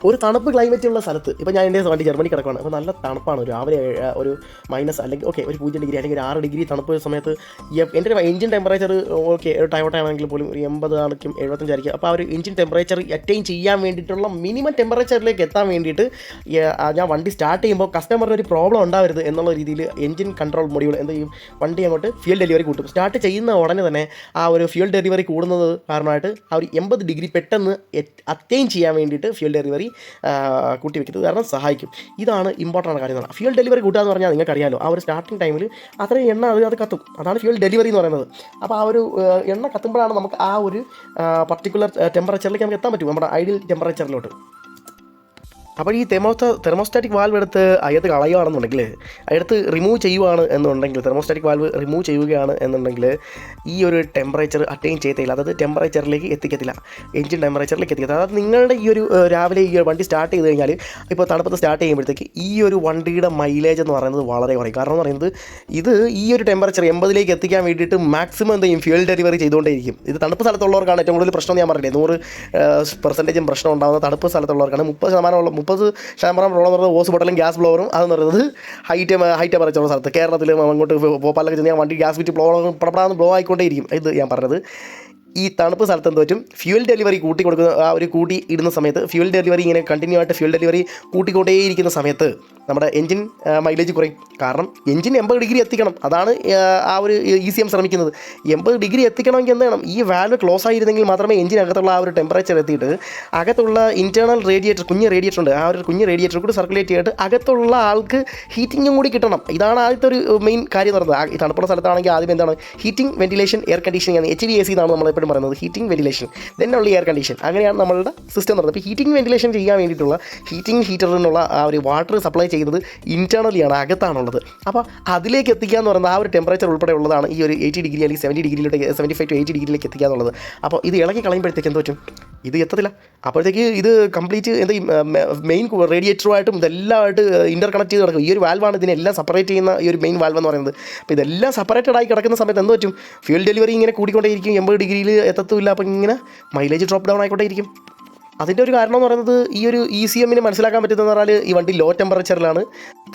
ഒരു തണുപ്പ് ക്ലൈമറ്റ് ഉള്ള സ്ഥലത്ത് ഇപ്പോൾ ഞാൻ എന്റെ വണ്ടി ജർമ്മനി കിടക്കുകയാണ് അപ്പോൾ നല്ല തണുപ്പാണ് രാവിലെ ഒരു മൈനസ് അല്ലെങ്കിൽ ഓക്കെ ഒരു പൂജ്യം ഡിഗ്രി അല്ലെങ്കിൽ ഒരു ആറ് ഡിഗ്രി തണുപ്പ് സമയത്ത് എന്റെ എഞ്ചിൻ ടെമ്പറേച്ചർ ഓക്കെ ഒരു ടയോട്ട പോലും ഒരു എൺപത് ആണെങ്കിലും എഴുപത്തഞ്ചായിരിക്കും അപ്പോൾ ആ ഒരു എഞ്ചിൻ ടെമ്പറേച്ചർ അറ്റൈൻ ചെയ്യാൻ വേണ്ടിയിട്ടുള്ള മിനിമം ടെമ്പറേച്ചറിലേക്ക് എത്താൻ വേണ്ടിയിട്ട് ഞാൻ വണ്ടി സ്റ്റാർട്ട് ചെയ്യുമ്പോൾ കസ്റ്റമറിന് ഒരു പ്രോബ്ലം ഉണ്ടാവരുത് എന്നുള്ള രീതിയിൽ എഞ്ചിൻ കൺട്രോൾ മൊഡ്യൂൾ എന്ത് ചെയ്യും? വണ്ടി അങ്ങോട്ട് ഫ്യൂൽ ഡെലിവറി കൂട്ടും. സ്റ്റാർട്ട് ചെയ്യുന്ന ഉടനെ തന്നെ ആ ഒരു ഫ്യൂൽ ഡെലിവറി കൂടുന്നത് കാരണമായിട്ട് ആ ഒരു എൺപത് ഡിഗ്രി പെട്ടെന്ന് അറ്റൈൻ ചെയ്യാൻ വേണ്ടിയിട്ട് ഫ്യൂൽ ഡെലിവറി കൂട്ടി വെക്കുന്നത് കാരണം സഹായിക്കും. ഇതാണ് ഇമ്പോർട്ടന്റ് ആണ് കാര്യം ഫ്യൂൽ ഡെലിവറി കൂട്ടുക എന്ന് പറഞ്ഞാൽ നിങ്ങൾക്കറിയാലോ ആ ഒരു സ്റ്റാർട്ടിംഗ് ടൈമിൽ അത്രയും എണ്ണ അത് അത് കത്തും. അതാണ് ഫ്യൂൽ ഡെലിവറി എന്ന് പറയുന്നത്. അപ്പോൾ ആ ഒരു എണ്ണ കത്തുമ്പോഴാണ് നമുക്ക് ആ ഒരു പർട്ടിക്കുലർ ടെമ്പറേച്ചറിലേക്ക് നമുക്ക് എത്താൻ പറ്റും. നമ്മുടെ ഐഡിയൽ ടെമ്പറേച്ചറിലോട്ട് അപ്പോൾ ഈ തെർമോസ്റ്റ തെർമോസ്റ്റാറ്റിക് വാൽവ് എടുത്ത് അകത്ത് കളയുകയാണെന്നുണ്ടെങ്കിൽ അതെടുത്ത് റിമൂവ് ചെയ്യുവാണ് എന്നുണ്ടെങ്കിൽ തെർമോസ്റ്റാറ്റിക് വാൽവ് റിമൂവ് ചെയ്യുകയാണ് എന്നുണ്ടെങ്കിൽ ഈ ഒരു ടെമ്പറേച്ചർ അറ്റൈൻ ചെയ്യത്തില്ല. അതായത് ടെമ്പറേച്ചറിലേക്ക് എത്തിക്കത്തില്ല. എഞ്ചിൻ ടെമ്പറേച്ചറിലേക്ക് എത്തിക്കത്തില്ല. അതായത് നിങ്ങളുടെ ഈ ഒരു രാവിലെ ഈ വണ്ടി സ്റ്റാർട്ട് ചെയ്ത് കഴിഞ്ഞാൽ ഇപ്പോൾ തണുപ്പത്ത് സ്റ്റാർട്ട് ചെയ്യുമ്പോഴത്തേക്ക് ഈ ഒരു വണ്ടിയുടെ മൈലേജ് എന്ന് പറയുന്നത് വളരെ കുറയും. കാരണം എന്ന് പറയുന്നത് ഇത് ഈ ഒരു ടെമ്പറേച്ചർ എൺപതിലേക്ക് എത്തിക്കാൻ വേണ്ടിയിട്ട് മാക്സിമം എന്ത് ചെയ്യും? ഫ്യൂൽ ഡെലിവറി ചെയ്തുകൊണ്ടേയിരിക്കും. ഇത് തണുപ്പ് സ്ഥലത്തുള്ളവർക്കാണ് ഏറ്റവും കൂടുതൽ പ്രശ്നം ഞാൻ പറഞ്ഞില്ലേ. നൂറ് പെർസെന്റേജും പ്രശ്നം ഉണ്ടാകുന്ന തണുപ്പ് സ്ഥലത്തുള്ളവർക്കാണ്. മുപ്പത് ശതമാനമുള്ള മുപ്പത് ശതമാനം റോളെന്ന് പറയുന്നത് ഓസ് ബോട്ടലും ഗ്യാസ് ബ്ലോവറും അതെന്ന് പറയുന്നത് ഹൈ ഹൈ ടെമ്പറേച്ചർ ഉള്ള സ്ഥലത്ത്. കേരളത്തിൽ അങ്ങോട്ട് ഭോപ്പാലൊക്കെ ചെന്ന് വണ്ടി ഗ്യാസ് വിറ്റ് ബ്ലോ പടപ്പെടാന്ന് ബ്ലോ ആയിക്കൊണ്ടേയിരിക്കും. ഇത് ഞാൻ പറഞ്ഞത്. ഈ തണുപ്പ് സ്ഥലത്ത് എന്ത് പറ്റും? ഫ്യൂൽ ഡെലിവറി കൂട്ടി കൊടുക്കുന്ന ആ ഒരു കൂട്ടി ഇടുന്ന സമയത്ത് ഫ്യൂൽ ഡെലിവറി ഇങ്ങനെ കണ്ടിന്യൂ ആയിട്ട് ഫ്യൂൽ ഡെലിവറി കൂട്ടിക്കൊണ്ടേയിരിക്കുന്ന സമയത്ത് നമ്മുടെ എഞ്ചിൻ മൈലേജ് കുറയും. കാരണം എഞ്ചിൻ എൺപത് ഡിഗ്രി എത്തിക്കണം. അതാണ് ആ, ഒരു ഇ സി എം ശ്രമിക്കുന്നത്. എൺപത് ഡിഗ്രി എത്തിക്കണമെങ്കിൽ എന്ത് വേണം ഈ വാൽവ് ക്ലോസ് ആയിരുന്നെങ്കിൽ മാത്രമേ എഞ്ചിൻ അകത്തുള്ള ആ ഒരു ടെമ്പറേച്ചർ എത്തിയിട്ട് അകത്തുള്ള ഇന്റേർണൽ റേഡിയേറ്റർ കുഞ്ഞ് റേഡിയേറ്റർ ഉണ്ട്. ആ ഒരു കുഞ്ഞ് റേഡിയേറ്റർ കൂടി സർക്കുലേറ്റ് ചെയ്തിട്ട് അകത്തുള്ള ആൾക്ക് ഹീറ്റിങ്ങും കൂടി കിട്ടണം. ഇതാണ് ആദ്യത്തെ ഒരു മെയിൻ കാര്യം നടന്നത് ഈ തണുപ്പുള്ള സ്ഥലത്താണെങ്കിൽ ആദ്യം എന്താണ്? ഹീറ്റിംഗ് വെന്റിലേഷൻ എയർ കണ്ടീഷനിങ് ആണ്. എച്ച് വി എ സി എന്നാണ് നമ്മൾ എപ്പോഴും പറയുന്നത് ഹീറ്റിംഗ് വെന്റിലേഷൻ ദെൻ ഉള്ള എയർ കണ്ടീഷൻ അങ്ങനെയാണ് നമ്മളുടെ സിസ്റ്റം പറയുന്നത് അപ്പോൾ ഹീറ്റിംഗ് വെന്റിലേഷൻ ചെയ്യാൻ വേണ്ടിയിട്ടുള്ള ഹീറ്റിംഗ് ഹീറ്ററിനുള്ള ആ ഒരു വാട്ടർ സപ്ലൈ ചെയ്യുന്നത് ഇന്റേർണലിയാണ് അകത്താണുള്ളത്. അപ്പോൾ അതിലേക്ക് എത്തിക്കുക എന്ന് പറയുന്നത് ആ ഒരു ടെമ്പറേച്ചർ ഉൾപ്പെടെ ഉള്ളതാണ് ഈ ഒരു എയ്റ്റി ഡിഗ്രി അല്ലെങ്കിൽ സെവന്റി ഡിഗ്രിയിലോട്ട് സെവന്റി ഫൈവ് ടു എയ്റ്റി ഡിഗ്രിയിലേക്ക് എത്തിക്കുക എന്നുള്ളത്. അപ്പോൾ ഇത് ഇളക്കി കളയുമ്പോഴത്തേക്ക് എന്ത് പറ്റും? ഇത് എത്തത്തില്ല. അപ്പോഴത്തേക്ക് ഇത് കംപ്ലീറ്റ് എന്ത് മെയിൻ റേഡിയേറ്ററുമായിട്ടും ഇതെല്ലാമായിട്ട് ഇന്റർ കണക്ട് ചെയ്ത് കിടക്കും ഈ ഒരു വാൽവാണ് ഇതിനെല്ലാം സെപ്പറേറ്റ് ചെയ്യുന്ന ഈ ഒരു മെയിൻ വാൽവ് എന്ന് പറയുന്നത്. അപ്പോൾ ഇതെല്ലാം സെപ്പറേറ്റഡ് ആയി കിടക്കുന്ന സമയത്ത് എന്ത് പറ്റും? ഫ്യൂൽ ഡെലിവറി ഇങ്ങനെ കൂടിക്കൊണ്ടേയിരിക്കും. എൺപത് ഡിഗ്രിയിൽ എത്തത്തുമില്ല അപ്പം ഇങ്ങനെ മൈലേജ് ഡ്രോപ്പ് ഡൗൺ ആയിക്കോട്ടെ ഇരിക്കും അതിന്റെ ഒരു കാരണം എന്ന് പറയുന്നത് ഈ ഒരു ഇ സി എമ്മിന് മനസ്സിലാക്കാൻ പറ്റുന്നതെന്ന് പറഞ്ഞാൽ ഈ വണ്ടി ലോ ടെമ്പറേച്ചറിലാണ്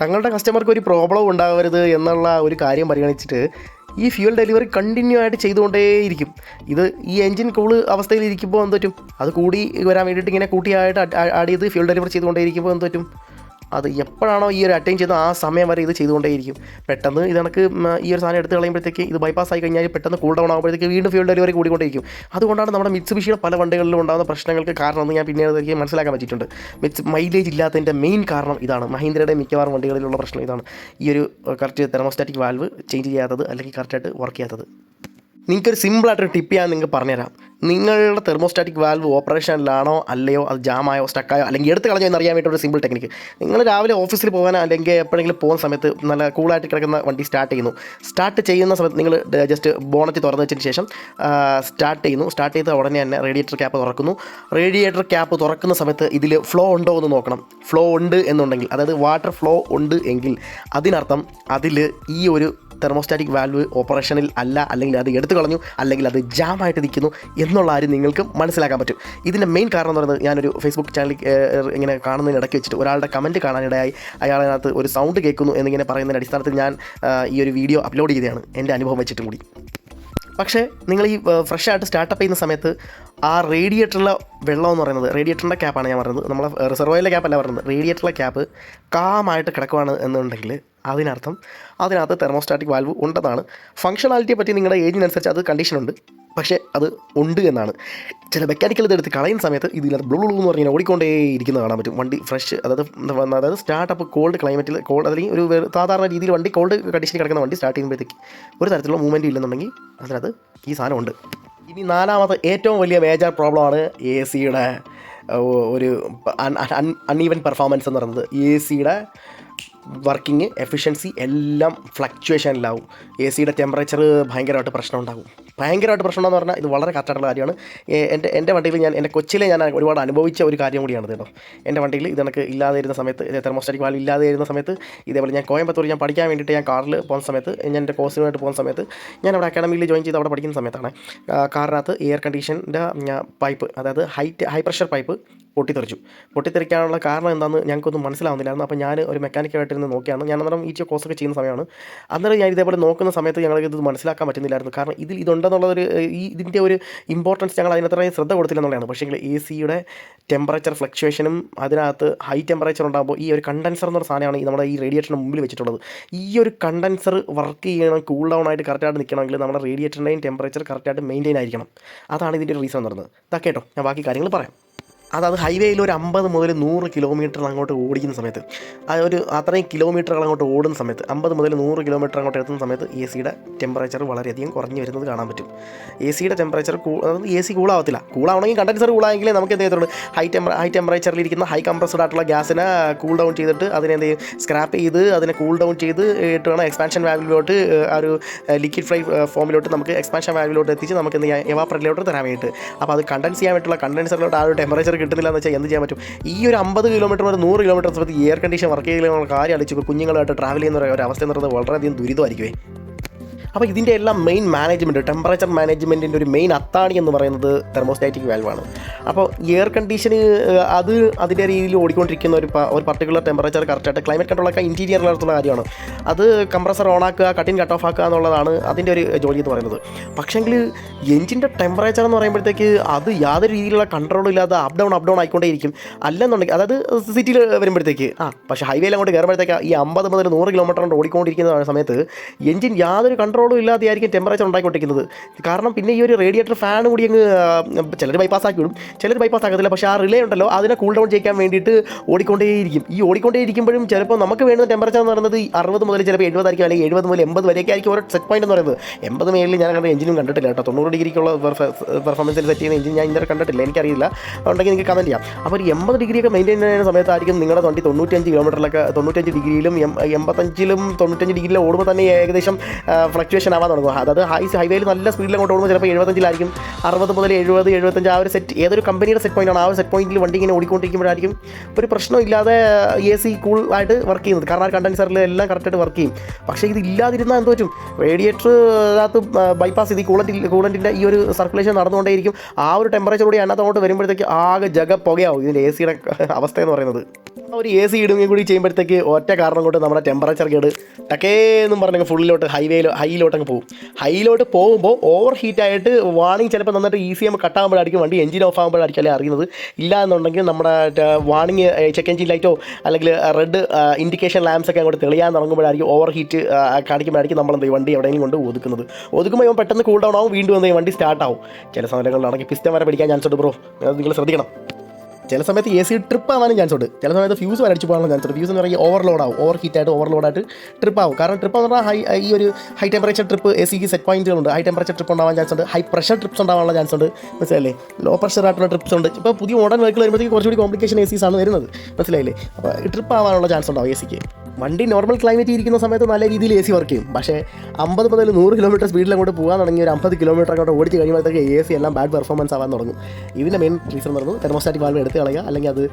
തങ്ങളുടെ കസ്റ്റമർക്ക് ഒരു പ്രോബ്ലം ഉണ്ടാവരുത് എന്നുള്ള ഒരു കാര്യം പരിഗണിച്ചിട്ട് ഈ ഫ്യൂൽ ഡെലിവറി കണ്ടിന്യൂ ആയിട്ട് ചെയ്തുകൊണ്ടേയിരിക്കും. ഇത് ഈ എൻജിൻ കൂൾ അവസ്ഥയിൽ ഇരിക്കുമ്പോൾ എന്ത് പറ്റും? അത് കൂടി വരാൻ വേണ്ടിയിട്ട് ഇങ്ങനെ കൂട്ടിയായിട്ട് ആഡ് ചെയ്ത് ഫ്യൂൽ ഡെലിവറി ചെയ്തുകൊണ്ടേയിരിക്കുമ്പോൾ എന്ത് പറ്റും? അത് എപ്പോഴാണോ ഈ ഒരു അറ്റൈൻ ചെയ്തത് ആ സമയം വരെ ഇത് ചെയ്തുകൊണ്ടേയിരിക്കും. പെട്ടെന്ന് ഇത് ഉം, ഈ ഒരു സാധനം എടുത്ത് കളയുമ്പോഴത്തേക്ക് ഇത് ബൈപ്പാസ് ആയി കഴിഞ്ഞാൽ പെട്ടെന്ന് കൂൾ ഡൗൺ ആകുമ്പോഴത്തേക്ക് വീണ്ടും ഫ്യൂൾ ഡെലിവറി കൂടിക്കൊണ്ടേയിരിക്കും. അതുകൊണ്ടാണ് നമ്മുടെ മിറ്റ്സുബിഷിയുടെ പല വണ്ടികളിലും ഉണ്ടാകുന്ന പ്രശ്നങ്ങൾക്ക് കാരണം എന്ന് ഞാൻ പിന്നീട് എനിക്ക് മനസ്സിലാക്കാൻ പറ്റിയിട്ടുണ്ട്. മിറ്റ്സ് മൈലേജ് ഇല്ലാത്തതിന്റെ മെയിൻ കാരണം ഇതാണ്. മഹീന്ദ്രയുടെ മിക്കവാറും വണ്ടികളിലുള്ള പ്രശ്നം ഇതാണ്. ഈ ഒരു കറക്റ്റ് തെർമോസ്റ്റാറ്റിക് വാൽവ് ചേഞ്ച് ചെയ്യാത്തത് അല്ലെങ്കിൽ കറക്റ്റായിട്ട് വർക്ക് ചെയ്യാത്തത്. നിങ്ങൾക്കൊരു സിമ്പിളായിട്ടൊരു ടിപ്പ് ഞാൻ നിങ്ങൾക്ക് പറഞ്ഞുതരാം. നിങ്ങളുടെ തെർമോസ്റ്റാറ്റിക് വാൽവ് ഓപ്പറേഷനിലാണോ അല്ലയോ അത് ജാമായോ സ്റ്റക്കായോ അല്ലെങ്കിൽ എടുത്ത് കളഞ്ഞോ എന്ന് അറിയാൻ വേണ്ടി ഒരു സിമ്പിൾ ടെക്നിക്ക് നിങ്ങൾ രാവിലെ ഓഫീസിൽ പോകാനോ അല്ലെങ്കിൽ എപ്പോഴെങ്കിലും പോകുന്ന സമയത്ത് നല്ല കൂളായിട്ട് കിടക്കുന്ന വണ്ടി സ്റ്റാർട്ട് ചെയ്യുന്നു. സ്റ്റാർട്ട് ചെയ്യുന്ന സമയത്ത് നിങ്ങൾ ജസ്റ്റ് ബോണറ്റ് തുറന്നു വെച്ചതിന് ശേഷം സ്റ്റാർട്ട് ചെയ്യുന്നു. സ്റ്റാർട്ട് ചെയ്ത ഉടനെ തന്നെ റേഡിയേറ്റർ ക്യാപ്പ് തുറക്കുന്നു. റേഡിയേറ്റർ ക്യാപ്പ് തുറക്കുന്ന സമയത്ത് ഇതിൽ ഫ്ലോ ഉണ്ടോ എന്ന് നോക്കണം. ഫ്ലോ ഉണ്ട് എന്നുണ്ടെങ്കിൽ അതായത് വാട്ടർ ഫ്ലോ ഉണ്ട് എങ്കിൽ അതിനർത്ഥം അതിൽ ഈ ഒരു തെർമോസ്റ്റാറ്റിക് വാൽവ് ഓപ്പറേഷനിൽ അല്ല അല്ലെങ്കിൽ അത് എടുത്തു കളഞ്ഞു അല്ലെങ്കിൽ അത് ജാമായിട്ട് നിൽക്കുന്നു എന്നുള്ള കാര്യം നിങ്ങൾക്ക് മനസ്സിലാക്കാൻ പറ്റും. ഇതിന്റെ മെയിൻ കാരണം എന്ന് പറയുന്നത് ഞാനൊരു ഫേസ്ബുക്ക് ചാനലിൽ ഇങ്ങനെ കാണുന്നതിന് ഇടയ്ക്ക് വെച്ചിട്ട് ഒരാളുടെ കമന്റ് കാണാനിടയായി. അയാളതിനകത്ത് ഒരു സൗണ്ട് കേൾക്കുന്നു എന്നിങ്ങനെ പറയുന്നതിന്റെ അടിസ്ഥാനത്തിൽ ഞാൻ ഈ ഒരു വീഡിയോ അപ്ലോഡ് ചെയ്തതാണ്. എന്റെ അനുഭവം വെച്ചിട്ടും കൂടി. പക്ഷേ നിങ്ങൾ ഈ ഫ്രഷ് ആയിട്ട് സ്റ്റാർട്ടപ്പ് ചെയ്യുന്ന സമയത്ത് ആ റേഡിയേറ്ററിലെ വെള്ളം എന്ന് പറയുന്നത് റേഡിയേറ്ററിന്റെ ക്യാപ്പാണ് ഞാൻ പറയുന്നത് നമ്മളെ റിസർവോയിലെ ക്യാപ്പല്ല പറയുന്നത് റേഡിയേറ്ററിലെ ക്യാപ്പ് കാമായിട്ട് കിടക്കുവാണ് എന്നുണ്ടെങ്കിൽ അതിനർത്ഥം അതിനകത്ത് തെർമോസ്റ്റാറ്റിക് വാൽവ് ഉണ്ടെന്നാണ്. ഫംഗ്ഷനാലിറ്റിയെ പറ്റി നിങ്ങളുടെ ഏജിനനുസരിച്ച് അത് കണ്ടീഷനുണ്ട് പക്ഷേ അത് ഉണ്ട് എന്നാണ്. ചില മെക്കാനിക്കൽ ഇതെടുത്ത് കളയുന്ന സമയത്ത് ഇതിനകത്ത് ബ്ലൂ ബ്ലൂ എന്ന് പറഞ്ഞാൽ ഓടിക്കൊണ്ടേ ഇരിക്കുന്നത് കാണാൻ പറ്റും. വണ്ടി ഫ്രഷ് അതായത് അതായത് സ്റ്റാർട്ടപ്പ് കോൾഡ് ക്ലൈമറ്റിൽ കോൾഡ് അല്ലെങ്കിൽ ഒരു സാധാരണ രീതിയിൽ വണ്ടി കോൾഡ് കണ്ടീഷനിൽ കിടക്കുന്ന വണ്ടി സ്റ്റാർട്ട് ചെയ്യുമ്പോഴത്തേക്ക് ഒരു തരത്തിലുള്ള മൂവ്മെന്റ് ഇല്ലെന്നുണ്ടെങ്കിൽ അതിനകത്ത് ഈ സാധനം ഉണ്ട്. ഇനി നാലാമത്തെ ഏറ്റവും വലിയ മേജർ പ്രോബ്ലമാണ് എ സിയുടെ ഒരു അൺഈവൻ പെർഫോമൻസ് എന്ന് പറയുന്നത് എ സിയുടെ വർക്കിംഗ് എഫിഷ്യൻസി എല്ലാം ഫ്ലക്ച്വേഷനിലാവും. എ സിയുടെ ടെമ്പറേച്ചർ ഭയങ്കരമായിട്ട് പ്രശ്നം ഉണ്ടാകും ഭയങ്കരമായിട്ട് പ്രശ്നം എന്ന് പറഞ്ഞാൽ ഇത് വളരെ കറക്റ്റായിട്ടുള്ള കാര്യമാണ്. എന്റെ എന്റെ വണ്ടിയിൽ ഞാൻ എന്റെ കൊച്ചിലെ ഞാൻ ഒരുപാട് അനുഭവിച്ച ഒരു കാര്യം കൂടിയാണ് കേട്ടോ. എന്റെ വണ്ടിയിൽ ഇത് എനിക്ക് ഇല്ലാതെ ഇരുന്ന സമയത്ത് തെർമോസ്റ്റാറ്റിക് വാൽ ഇല്ലാതെ ഇരുന്ന സമയത്ത് ഇതേപോലെ ഞാൻ കോയമ്പത്തൂർ ഞാൻ പഠിക്കാൻ വേണ്ടിയിട്ട് ഞാൻ കാറിൽ പോകുന്ന സമയത്ത് ഞാൻ എന്റെ കോഴ്സിനായിട്ട് പോകുന്ന സമയത്ത് ഞാൻ അവിടെ അക്കാഡമിയിൽ ജോയിൻ ചെയ്ത് അവിടെ പഠിക്കുന്ന സമയത്താണ്. കാറിനകത്ത് എയർ കണ്ടീഷന്റെ പൈപ്പ് അതായത് ഹൈറ്റ് ഹൈ പ്രഷർ പൈപ്പ് പൊട്ടിത്തെറിച്ചു. പൊട്ടിത്തെറിക്കാനുള്ള കാരണം എന്താണെന്ന് ഞങ്ങൾക്കൊന്നും മനസ്സിലാവുന്നില്ലായിരുന്നു അപ്പോൾ ഞാൻ ഒരു മെക്കാനിക്കായിട്ടിരുന്ന് നോക്കിയാണ്. ഞാൻ അന്നേരം ഈ കോഴ്സൊക്കെ ചെയ്യുന്ന സമയമാണ്. അന്നേരം ഞാൻ ഇതേപോലെ നോക്കുന്ന സമയത്ത് ഞങ്ങൾക്ക് ഇത് മനസ്സിലാക്കാൻ പറ്റുന്നില്ലായിരുന്നു. കാരണം ഇതിൽ ഇതുണ്ടെന്നുള്ളൊരു ഈ ഇതിന്റെ ഒരു ഇമ്പോർട്ടൻസ് ഞങ്ങൾ അതിനത്രയും ശ്രദ്ധ കൊടുത്തില്ലെന്നുള്ളതാണ്. പക്ഷേ എ സിയുടെ ടെമ്പറേച്ചർ ഫ്ലക്ച്വേഷനും അതിനകത്ത് ഹൈ ടെമ്പറേച്ചർ ഉണ്ടാകുമ്പോൾ ഈ ഒരു കണ്ടൻസർ എന്നൊരു സാധനമാണ് ഈ നമ്മുടെ ഈ റേഡിയേഷന് മുമ്പിൽ വെച്ചിട്ടുള്ളത്. ഈ ഒരു കണ്ടൻസർ വർക്ക് ചെയ്യണം കൂൾ ഡൗൺ ആയിട്ട് കറക്റ്റായിട്ട് നിൽക്കണമെങ്കിൽ നമ്മുടെ റേഡിയേറ്ററിന്റെയും ടെമ്പറേച്ചർ കറക്റ്റായിട്ട് മെയിന്റെയിൻ ആയിരിക്കണം. അതാണ് ഇതിന്റെ റീസൺ എന്ന് പറയുന്നത്. ഇതാ കേട്ടോ ഞാൻ ബാക്കി കാര്യങ്ങൾ പറയാം. അതായത് ഹൈവേയിൽ ഒരു അമ്പത് മുതൽ നൂറ് കിലോമീറ്റർ അങ്ങോട്ട് ഓടിക്കുന്ന സമയത്ത് ആ ഒരു അത്രയും കിലോമീറ്ററുകൾ അങ്ങോട്ട് ഓടുന്ന സമയത്ത് അമ്പത് മുതൽ നൂറ് കിലോമീറ്റർ അങ്ങോട്ട് എത്തുന്ന സമയത്ത് എ സിയുടെ ടെമ്പറേച്ചർ വളരെയധികം കുറഞ്ഞു വരുന്നത് കാണാൻ പറ്റും. എ സിയുടെ ടെമ്പറേച്ചർ അതായത് എ സി കൂളാവത്തില്ല കൂളാവണമെങ്കിൽ കണ്ടൻസർ കൂളായെങ്കിലേ നമുക്ക് എന്ത് ചെയ്യത്തുള്ളൂ? ഹൈ ടെമ്പ ഹൈ ടെമ്പറേച്ചറിൽ ഇരിക്കുന്ന ഹൈ കംപ്രസ്ഡ് ആയിട്ടുള്ള ഗ്യാസിനെ കൂൾ ഡൗൺ ചെയ്തിട്ട് അതിനെ എന്ത് ചെയ്യും? സ്ക്രാപ്പ് ചെയ്ത് അതിനെ കൂൾ ഡൗൺ ചെയ്ത് ഇട്ട് വേണം എക്സ്പാൻഷൻ വാൽവിലോട്ട് ആ ഒരു ലിക്വിഡ് ഫ്രൈ ഫോമിലോട്ട് നമുക്ക് എക്സ്പാൻഷൻ വാൽവിലോട്ട് എത്തിച്ച് നമുക്ക് എന്ത് ചെയ്യാം? എവാപ്പറേറ്റിലോട്ട് തരാൻ വേണ്ടിയിട്ട്. അപ്പോൾ അത് കണ്ടൻസ് ചെയ്യാൻ വേണ്ടിയിട്ടുള്ള കണ്ടൻസറിലോട്ട് ആ ഒരു ടെമ്പറേച്ചർ കിട്ടുന്നില്ല എന്ന് വെച്ചാൽ എന്ത് ചെയ്യാൻ പറ്റും? ഈ ഒരു അമ്പത് കിലോമീറ്റർ മുതൽ നൂറ് കിലോമീറ്റർ സമയത്ത് എയർ കണ്ടീഷൻ വർക്ക് ചെയ്യില്ല കാര്യം അടിച്ചു കുഞ്ഞുങ്ങളായിട്ട് ട്രാവൽ ചെയ്യുന്ന ഒരു അവസ്ഥ എന്ന് പറയുന്നത് വളരെയധികം ദുരിതമായിരിക്കുമേ അപ്പോൾ ഇതിന്റെ എല്ലാം മെയിൻ മാനേജ്മെന്റ് ടെമ്പറേച്ചർ മാനേജ്മെന്റിന്റെ ഒരു മെയിൻ അത്താണി എന്ന് പറയുന്നത് തെർമോസ്റ്റാറ്റിക് വാൽവാണ് അപ്പോൾ എയർ കണ്ടീഷന് അത് അതിന്റെ രീതിയിൽ ഓടിക്കൊണ്ടിരിക്കുന്ന ഒരു ഒരു പർട്ടിക്കുലർ ടെമ്പറേച്ചർ കറക്റ്റായിട്ട് ക്ലൈമറ്റ് കൺട്രോളൊക്കെ നടത്തുന്ന കാര്യമാണ്. അത് കംപ്രസർ ഓൺ ആക്കുക കട്ടിൻ കട്ട് ഓഫ് ആക്കുക എന്നുള്ളതാണ് അതിന്റെ ഒരു ജോലി എന്ന് പറയുന്നത്. പക്ഷേങ്കിൽ എഞ്ചിന്റെ ടെമ്പറേച്ചർ എന്ന് പറയുമ്പോഴത്തേക്ക് അത് യാതൊരു രീതിയിലുള്ള കൺട്രോൾ ഇല്ലാതെ അപ്പ് ഡൗൺ അപ്പ് ഡൗൺ ആയിക്കൊണ്ടേയിരിക്കും. അല്ലെന്നുണ്ടെങ്കിൽ അതായത് സിറ്റിയിൽ വരുമ്പോഴത്തേക്ക് ആ പക്ഷേ ഹൈവേയിൽ അങ്ങോട്ട് കയറുമ്പോഴത്തേക്ക് ഈ അമ്പത് മുതൽ നൂറ് കിലോമീറ്റർ കൊണ്ട് ഓടിക്കൊണ്ടിരിക്കുന്ന സമയത്ത് എഞ്ചിൻ യാതൊരു കൺട്രോളും ഇല്ലാതെയായിരിക്കും ടെമ്പറേച്ചർ ഉണ്ടായിക്കൊണ്ടിരിക്കുന്നത്. കാരണം പിന്നെ ഈ ഒരു റേഡിയേറ്റർ ഫാൻ കൂടി അങ്ങ് ചിലർ ബൈപ്പാസ് ആക്കി വിടും. ചിലർ ബൈപ്പാസ് ആക്കത്തില്ല. പക്ഷേ ആ റിലേ ഉണ്ടല്ലോ അതിനെ കൂൾ ഡൗൺ ചെയ്യാൻ വേണ്ടിയിട്ട് ഓടിക്കൊണ്ടേയിരിക്കും. ഈ ഓടിക്കൊണ്ടേയിരിക്കുമ്പോഴും ചിലപ്പോൾ നമുക്ക് വേണ്ടുന്ന ടെമ്പറേച്ചർ എന്ന് പറയുന്നത് അറുപത് മുതൽ ചിലപ്പോൾ എഴുപതായിരിക്കും അല്ലെങ്കിൽ എഴുപത് മുതൽ എൺപത് വരെയൊക്കെ ആയിരിക്കും ഓരോ സെറ്റ് പോയിന്റ് എന്ന് പറയുന്നത്. എൺപത് മേളിൽ ഞാൻ കണ്ട എഞ്ചിനും കണ്ടിട്ടില്ല കേട്ടോ. തൊണ്ണൂറ് ഡിഗ്രിക്കുള്ള പെർഫോമൻസിൽ സെറ്റ് ചെയ്യുന്ന എഞ്ചിൻ ഞാൻ ഇന്നലെ കണ്ടിട്ടില്ല. എനിക്കറിയില്ല. ഉണ്ടെങ്കിൽ നിങ്ങൾക്ക് കമന്റ് ചെയ്യാം. അപ്പോൾ ഒരു എൺപത് ഡിഗ്രിയൊക്കെ മെയിന്റെയിൻ ചെയ്യുന്ന സമയത്തായിരിക്കും നിങ്ങളുടെ വണ്ടി തൊണ്ണൂറ്റഞ്ച് കിലോമീറ്ററിലൊക്കെ തൊണ്ണൂറ്റഞ്ച് ഡിഗ്രിയിലും എൺപത്തഞ്ചിലും തൊണ്ണൂറ്റഞ്ച് ഡിഗ്രിയിലും ഓടുമ്പോൾ തന്നെ ഏകദേശം ഫ്ലക്ച്വേഷൻ ആവാൻ തുടങ്ങും അതായത് ഹൈ ഹൈവേയിൽ നല്ല സ്പീഡിൽ അങ്ങോട്ട് ഓടുമ്പോൾ ചിലപ്പോൾ എഴുപത്തഞ്ചിലായിരിക്കും. അറുപത് മുതൽ എഴുപത് എഴുപത്തഞ്ച് ആ ഒരു സെറ്റ് ഏതൊരു കമ്പനിയുടെ സെറ്റ് പോയിന്റാണ് ആ ഒരു സെറ്റ് പോയിന്റിൽ വണ്ടി ഇങ്ങനെ ഓടിക്കൊണ്ടിരിക്കുമ്പോഴായിരിക്കും ഒരു പ്രശ്നമില്ലാതെ എ സി കൂൾ ആയിട്ട് വർക്ക് ചെയ്യുന്നത്. കാരണം ആ കണ്ടൻസറിൽ എല്ലാം കറക്റ്റായിട്ട് വർക്ക് ചെയ്യും. പക്ഷേ ഇത് ഇല്ലാതിരുന്നാൽ എന്ത് പറ്റും? റേഡിയേറ്റർ അതിനകത്ത് ബൈപ്പാസ് ഈ കൂളന്റ് കൂളന്റിന്റെ ഈ ഒരു സർക്കുലേഷൻ നടന്നുകൊണ്ടേയിരിക്കും. ആ ഒരു ടെമ്പറേച്ചർ കൂടി അതിനകത്ത് അങ്ങോട്ട് വരുമ്പോഴത്തേക്ക് ആകെ ജഗ പുകയാവും. ഇതിന്റെ എ സിയുടെ അവസ്ഥ എന്ന് പറയുന്നത്. ഒരു എ സി ഇടുകയും കൂടി ചെയ്യുമ്പോഴത്തേക്ക് ഒറ്റ കാരണം കൊണ്ട് നമ്മുടെ ടെമ്പറേച്ചർ കേട് ടക്കേ എന്നും പറഞ്ഞ് ഫുള്ളിലോട്ട് ഹൈവേയിലോ ഹൈയിലോട്ട് അങ്ങ് പോകും ഹൈയിലോട്ട് പോകുമ്പോൾ ഓവർ ഹീറ്റ് ആയിട്ട് വാണിംഗ് ചിലപ്പോൾ നന്നായിട്ട് ഈസി ആകുമ്പോൾ കട്ടാകുമ്പോഴായിരിക്കും വണ്ടി എഞ്ചിൻ ഓഫ് ആകുമ്പോഴായിരിക്കും അല്ലെ അറിയുന്നത്. ഇല്ല എന്നുണ്ടെങ്കിൽ നമ്മുടെ വാണിംഗ് ചെക്ക് എഞ്ചിൻ ലൈറ്റോ അല്ലെങ്കിൽ റെഡ് ഇൻഡിക്കേഷൻ ലാംപ്സ് ഒക്കെ അങ്ങോട്ട് തെളിയാൻ തുടങ്ങുമ്പോഴായിരിക്കും ഓവർ ഹീറ്റ് കാണിക്കുമ്പോഴായിരിക്കും നമ്മൾ എന്ത് വണ്ടി എവിടെയെങ്കിലും കൊണ്ട് ഒതുക്കുന്നത്. ഒതുക്കുമ്പോൾ ഇവൻ പെട്ടെന്ന് കൂൾ ഡൗൺ ആവും വീണ്ടും എന്ത് വണ്ടി സ്റ്റാർട്ട് ആവും. ചില സമയങ്ങളിലാണെങ്കിൽ പിസ്റ്റം വരെ പിടിക്കാൻ ചാൻസ് ഉണ്ട് ബ്രോ നിങ്ങൾ ശ്രദ്ധിക്കണം. ചില സമയത്ത് എ സി ട്രിപ്പ് ആവാനും ചാൻസ് ഉണ്ട്. ചില സമയത്ത് ഫ്യൂസ് വരെ അടിച്ച് പോകാനുള്ള ചാൻസ് ഉണ്ട്. ഫ്യൂസ് എന്ന് പറയുമ്പോൾ ഓവർലോഡ് ആവും. ഓവർ ഹീറ്റ് ആയിട്ട് ഓവർലോഡ് ആയിട്ട് ട്രിപ്പ് ആവും. കാരണം ട്രിപ്പ് എന്ന് പറഞ്ഞാൽ ഹൈ ഈ ഒരു ഹൈ ടെമ്പറേച്ചർ ട്രിപ്പ് എ സിക്ക് സെറ്റ് പോയിന്റുകളുണ്ട് ഹൈ ടെമ്പറേച്ചർ ട്രിപ്പ് ഉണ്ടാവാൻ ചാൻസ് ഉണ്ട്. ഹൈ പ്രഷർ ട്രിപ്സ് ഉണ്ടാവാനുള്ള ചാൻസ് ഉണ്ട്. മനസ്സിലായില്ലേ? ലോ പ്രഷർ ആയിട്ടുള്ള ട്രിപ്സ് ഉണ്ട്. ഇപ്പോൾ പുതിയ മോഡേൺ വെഹിക്കിൾ വരുമ്പോഴത്തേക്ക് കുറച്ചുകൂടി കോംപ്ലിക്കേഷൻ എ സീസ് ആണ് വരുന്നത്. മനസ്സിലായില്ലേ? അപ്പോൾ ട്രിപ്പ് ആവാനുള്ള ചാൻസ് ഉണ്ടാവും എ സിക്ക് വണ്ടി നോർമൽ ക്ലൈമറ്റ് ഇരിക്കുന്ന സമയത്ത് നല്ല രീതിയിൽ എ സി വർക്ക് ചെയ്യും. പക്ഷേ അമ്പത് മുതൽ നൂറ് കിലോമീറ്റർ സ്പീഡിൽ അങ്ങോട്ട് പോകാൻ തുടങ്ങി ഒരു അമ്പത് കിലോമീറ്റർ അങ്ങോട്ട് ഓടിച്ച് കഴിയുമ്പോഴത്തേക്ക് എ സി എല്ലാം ബാഡ് പെർഫോമൻസ് ആവാൻ തുടങ്ങും. ഇതിന്റെ മെയിൻ റീസൺ എന്ന് പറയുന്നത് തെർമോസ്റ്റാറ്റിക് വാൽവ് എടുത്ത് കളയുക അല്ലെങ്കിൽ അത്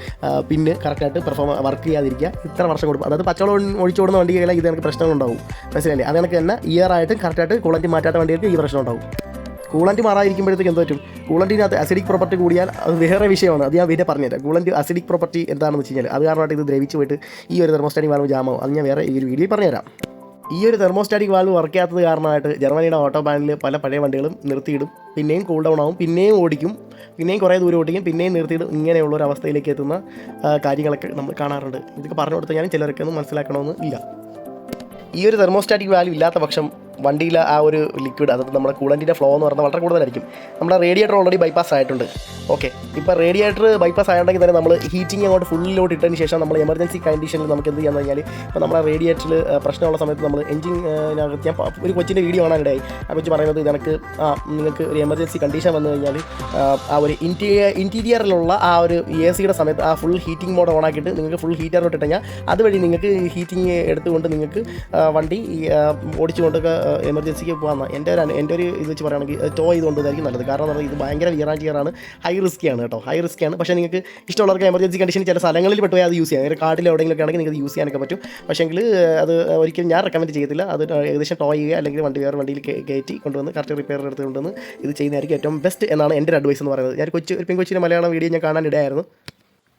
പിന്നെ കറക്റ്റായിട്ട് പെർഫോം വർക്ക് ചെയ്യാതിരിക്കുക. ഇത്ര വർഷം കൊടുക്കും അതായത് പച്ചവെള്ളം ഒഴിച്ചോടുന്ന കഴിഞ്ഞാൽ ഇത് എനിക്ക് പ്രശ്നങ്ങളുണ്ടാവും. മനസ്സിലായില്ലേ? അത് എനിക്ക് തന്നെ ഇയർ ആയിട്ട് കറക്റ്റായിട്ട് ക്വാളിറ്റി മാറ്റാത്ത വണ്ടികൾക്ക് ഈ പ്രശ്നം ഉണ്ടാവും. കൂളന്റ് മാറാതിരിക്കുമ്പോഴത്തേക്ക് എന്താ പറ്റും? കൂളന്റിനകത്ത് അസിഡിക് പ്രോപ്പർട്ടി കൂടിയാൽ അത് വേറെ വിഷയമാണ്. അത് ഞാൻ പിന്നെ പറഞ്ഞുതരാം. കൂളന്റ് അസിഡിക് പ്രോപ്പർട്ടി എന്താണെന്ന് വെച്ച് കഴിഞ്ഞാൽ അത് കാരണമായിട്ട് ഇത് ദ്രവിച്ച് പോയിട്ട് ഈ ഒരു തെർമോസ്റ്റാറ്റിക് വാൽവ് ജാമോ അത് ഞാൻ വേറെ ഈ ഒരു വീഡിയോയിൽ പറഞ്ഞുതരാം. ഈ ഒരു തെർമോസ്റ്റാറ്റിക് വാൽവ് വർക്ക് ചെയ്യാത്തത് കാരണമായിട്ട് ജർമ്മനിയുടെ ഓട്ടോ ബാനിൽ പല പഴയ വണ്ടികളും നിർത്തിയിടും. പിന്നെയും കൂൾ ഡൗൺ ആവും പിന്നെയും ഓടിക്കും പിന്നെയും കുറേ ദൂരം ഓടിക്കും പിന്നെയും നിർത്തിയിടും. ഇങ്ങനെയുള്ള ഒരു അവസ്ഥയിലേക്ക് എത്തുന്ന കാര്യങ്ങളൊക്കെ നമ്മൾ കാണാറുണ്ട്. ഇതൊക്കെ പറഞ്ഞു കൊടുത്താൽ ഞാൻ ചിലരൊക്കെ ഒന്നും മനസ്സിലാക്കണമെന്ന് ഇല്ല. ഈ ഒരു തെർമോസ്റ്റാറ്റിക് വാല്യൂ ഇല്ലാത്ത പക്ഷം വണ്ടിയിൽ ആ ഒരു ലിക്വിഡ് അതായത് നമ്മുടെ കൂളന്റിന്റെ ഫ്ലോ എന്ന് പറഞ്ഞാൽ വളരെ കൂടുതലായിരിക്കും. നമ്മുടെ റേഡിയേറ്റർ ഓൾറെഡി ബൈപ്പാസ് ആയിട്ടുണ്ട്. ഓക്കെ ഇപ്പോൾ റേഡിയേറ്റർ ബൈപ്പാസ് ആയിട്ടുണ്ടെങ്കിൽ തന്നെ നമ്മൾ ഹീറ്റിംഗ് അങ്ങോട്ട് ഫുള്ളിലോട്ട് ഇട്ടതിന് ശേഷം നമ്മൾ എമർജൻസി കണ്ടീഷനിൽ നമുക്ക് എന്ത് ചെയ്യാന്ന് കഴിഞ്ഞാൽ ഇപ്പോൾ നമ്മുടെ റേഡിയേറ്ററിൽ പ്രശ്നമുള്ള സമയത്ത് നമ്മൾ എഞ്ചിനകത്ത് ഞാൻ ഒരു കൊച്ചിന്റെ വീഡിയോ ആണ് കാണാനിടയായി ആ കൊച്ചു പറയുന്നത് നിനക്ക് ആ നിങ്ങൾക്ക് ഒരു എമർജൻസി കണ്ടീഷൻ വന്നു കഴിഞ്ഞാൽ ആ ഒരു ഇന്റീരിയർ ഇന്റീരിയറിലുള്ള ആ ഒരു എ സിയുടെ സമയത്ത് ആ ഫുൾ ഹീറ്റിംഗ് മോഡ് ഓൺ ആക്കിയിട്ട് നിങ്ങൾക്ക് ഫുൾ ഹീറ്ററിലോട്ട് ഇട്ട് അതുവഴി നിങ്ങൾക്ക് ഹീറ്റിംഗ് എടുത്തുകൊണ്ട് നിങ്ങൾക്ക് വണ്ടി ഓടിച്ചുകൊണ്ടൊക്കെ എമർജൻസിക്ക് പോകാമെന്ന എന്റെ ഒരു എന്റെ ഒരു ഇത് വെച്ച് പറയുകയാണെങ്കിൽ ടോ ചെയ്തുകൊണ്ടായിരിക്കും നല്ലത്. കാരണം എന്ന് പറഞ്ഞാൽ ഇത് ഭയങ്കര ആണ് ഹൈ റിസ്ക് ആണ് കേട്ടോ. ഹൈ റിസ്ക് ആണ്. പക്ഷേ നിങ്ങൾക്ക് ഇഷ്ടമുള്ളവർക്ക് എമർജൻസി കണ്ടീഷൻ ചില സ്ഥലങ്ങളിൽ പെട്ടുപോയി അത് യൂസ് ചെയ്യാം. ഒരു കാട്ടിൽ എവിടെയെങ്കിലും ആണെങ്കിൽ നിങ്ങൾക്ക് യൂസ് ചെയ്യാനൊക്കെ പറ്റും. പക്ഷേങ്കിൽ അത് ഒരിക്കലും ഞാൻ റെക്കമെൻഡ് ചെയ്യത്തില്ല. അത് ഏകദേശം ടോ ചെയ്യുക അല്ലെങ്കിൽ വണ്ടി വേറെ വണ്ടിയിൽ കയറ്റി കൊണ്ടുവന്ന് കറക്റ്റ് റിപ്പയർ എടുത്ത് കൊണ്ടുവന്ന് ഇത് ചെയ്യുന്നതായിരിക്കും ഏറ്റവും ബെസ്റ്റ് എന്നാണ് എന്റെ ഒരു അഡ്വൈസ് എന്ന് പറയുന്നത്. ഞാൻ കൊച്ചു ഒരു പെൺകൊച്ചിന്റെ മലയാളം വീഡിയോ ഞാൻ കാണാൻ ഇടയായിരുന്നു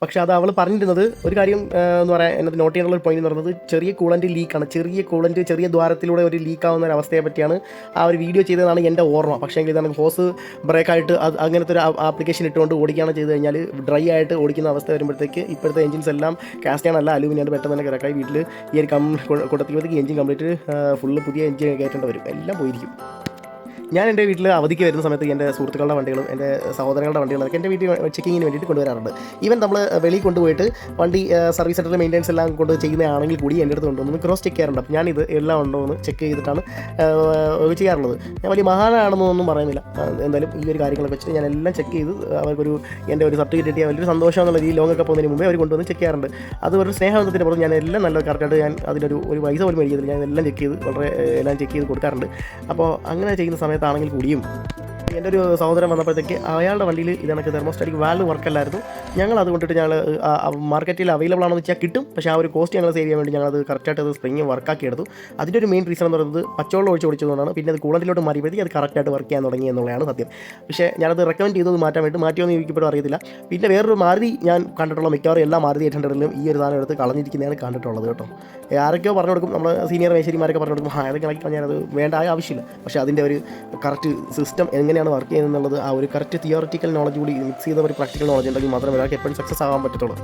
പക്ഷേ അത് അവൾ പറഞ്ഞിരുന്നത് ഒരു കാര്യം എന്ന് പറയാൻ എന്നത് നോട്ട് ചെയ്യാനുള്ള ഒരു പോയിന്റ് എന്ന് പറയുന്നത് ചെറിയ കൂളന്റ് ലീക്കാണ് ചെറിയ കൂളന്റ് ചെറിയ ദ്വാരത്തിലൂടെ ഒരു ലീക്ക് ആവുന്ന ഒരു അവസ്ഥയെ പറ്റിയാണ് ആ ഒരു വീഡിയോ ചെയ്തതാണ് എന്റെ ഓർമ്മ. പക്ഷേ ഇതാണ് ഹോസ് ബ്രേക്കായിട്ട് അത് അങ്ങനത്തെ ഒരു ആപ്ലിക്കേഷൻ ഇട്ടുകൊണ്ട് ഓടിക്കുകയാണ് ചെയ്ത് കഴിഞ്ഞാൽ ഡ്രൈ ആയിട്ട് ഓടിക്കുന്ന അവസ്ഥ വരുമ്പോഴത്തേക്ക് ഇപ്പോഴത്തെ എഞ്ചിൻസ് എല്ലാം കാസ്റ്റാണ് അല്ല അലൂമിനിയാണ് പെട്ടെന്ന് തന്നെ കിടക്കായി. വീട്ടിൽ ഈ ഒരു കം കൊടുത്തേക്ക് എഞ്ചിൻ കംപ്ലീറ്റ് ഫുള്ള് പുതിയ എഞ്ചിൻ കയറ്റേണ്ടി വരും. എല്ലാം പോയിരിക്കും. ഞാൻ എന്റെ വീട്ടിൽ അവധിക്ക് വരുന്ന സമയത്ത് എന്റെ സുഹൃത്തുക്കളുടെ വണ്ടികളും എന്റെ സഹോദരങ്ങളുടെ വണ്ടികളൊക്കെ എന്റെ വീട്ടിൽ ചെക്കിങ്ങിന് വേണ്ടിയിട്ട് കൊണ്ടുവരാറുണ്ട്. ഈവൻ നമ്മൾ വെളിയിൽ കൊണ്ടുപോയിട്ട് വണ്ടി സർവീസ് സെന്ററിൽ മെയിന്റെനൻസ് എല്ലാം കൊണ്ട് ചെയ്യുന്നതാണെങ്കിൽ കൂടി എന്റെ അടുത്ത് കൊണ്ടുവന്ന് ക്രോസ് ചെക്ക് ചെയ്യാറുണ്ട്. അപ്പോൾ ഞാനിത് എല്ലാം ഉണ്ടോ എന്ന് ചെക്ക് ചെയ്തിട്ടാണ് ചെയ്യാറുള്ളത്. ഞാൻ വലിയ മഹാനാണെന്നൊന്നും പറയുന്നില്ല. എന്തായാലും ഈ ഒരു കാര്യങ്ങളൊക്കെ വെച്ചിട്ട് ഞാൻ എല്ലാം ചെക്ക് ചെയ്ത് അവർക്കൊരു എന്റെ ഒരു സർട്ടിഫിക്കറ്റ് കിട്ടിയ വലിയൊരു സന്തോഷം എന്നുള്ള ഈ ലോങ്ങൊക്കെ പോകുന്നതിന് മുമ്പേ അവർ കൊണ്ടുവന്ന് ചെക്ക് ചെയ്യാറുണ്ട്. അത് ഒരു സ്നേഹബന്ധത്തിന്റെ പുറത്ത് ഞാൻ എല്ലാം നല്ല കറക്റ്റായിട്ട് ഞാൻ അതിനൊരു ഒരു പൈസ പോലും മേടിക്കുന്നില്ല ഞാൻ എല്ലാം ചെക്ക് ചെയ്ത് വളരെ എല്ലാം ചെക്ക് ചെയ്ത് കൊടുക്കാറുണ്ട്. അപ്പോൾ അങ്ങനെ ചെയ്യുന്ന സമയത്താണെങ്കിൽ കൂടിയും എന്റെ ഒരു സഹോദരൻ വന്നപ്പോഴത്തേക്ക് അയാളുടെ വണ്ടിയിൽ ഇതണക്ക് തെർമോസ്റ്റാറ്റിക് വാൽവ് വർക്കല്ലായിരുന്നു ഞങ്ങൾ അത് കൊണ്ടിട്ട് ഞങ്ങൾ മാർക്കറ്റിൽ അവൈലബിൾ ആണെന്ന് വെച്ചാൽ കിട്ടും. പക്ഷേ ആ ഒരു കോസ്റ്റ് ഞങ്ങൾ സേവ് ചെയ്യാൻ വേണ്ടി ഞങ്ങൾ അത് കറക്റ്റായിട്ട് അത് സ്പ്രിങ് വർക്കാക്കി എടുത്തു. അതിന്റെ ഒരു മെയിൻ റീസൺ എന്ന് പറയുന്നത് പച്ചവെള്ളം ഒഴിച്ച് ഓടിച്ചതുകൊണ്ടാണ് പിന്നെ അത് കൂളത്തിലോട്ട് മാറിയപ്പോഴത്തേക്ക് അത് കറക്റ്റായിട്ട് വർക്ക് ചെയ്യാൻ തുടങ്ങി എന്നുള്ളതാണ് സത്യം. പക്ഷേ ഞാനത് റെക്കമെൻഡ് ചെയ്തത് മാറ്റാൻ വേണ്ടി മാറ്റിയോ എന്ന് അറിയത്തില്ല. പിന്നെ വേറൊരു മാരുതി ഞാൻ കണ്ടിട്ടുള്ള മിക്കവാറും എല്ലാ മാരുതി എയ്റ്റ് ഹൺഡ്രഡിലും ഈ ഒരു സാധനം എടുത്ത് കളഞ്ഞിരിക്കുന്നതാണ് കണ്ടിട്ടുള്ളത് കേട്ടോ. ആരൊക്കെയോ പറഞ്ഞു കൊടുക്കും. നമ്മൾ സീനിയർ മേശരിമാരൊക്കെ പറഞ്ഞു കൊടുക്കും ആ അതൊക്കെ കളക്കി ഞാനത് വേണ്ട ആവശ്യമില്ല. പക്ഷേ അതിന്റെ ഒരു കറക്റ്റ് സിസ്റ്റം എങ്ങനെയാണ് വർക്ക് ചെയ്യുന്നത് എന്നുള്ളത് ആ ഒരു കറക്റ്റ് തിയോറിറ്റിക്കൽ നോളജ് കൂടി മിക്സ് ചെയ്ത ഒരു പ്രാക്ടിക്കൽ നോളജ് ഉണ്ടെങ്കിൽ മാത്രമേ ഒരാൾക്ക് എപ്പോഴും സക്സസ് ആകാൻ പറ്റത്തുള്ളൂ.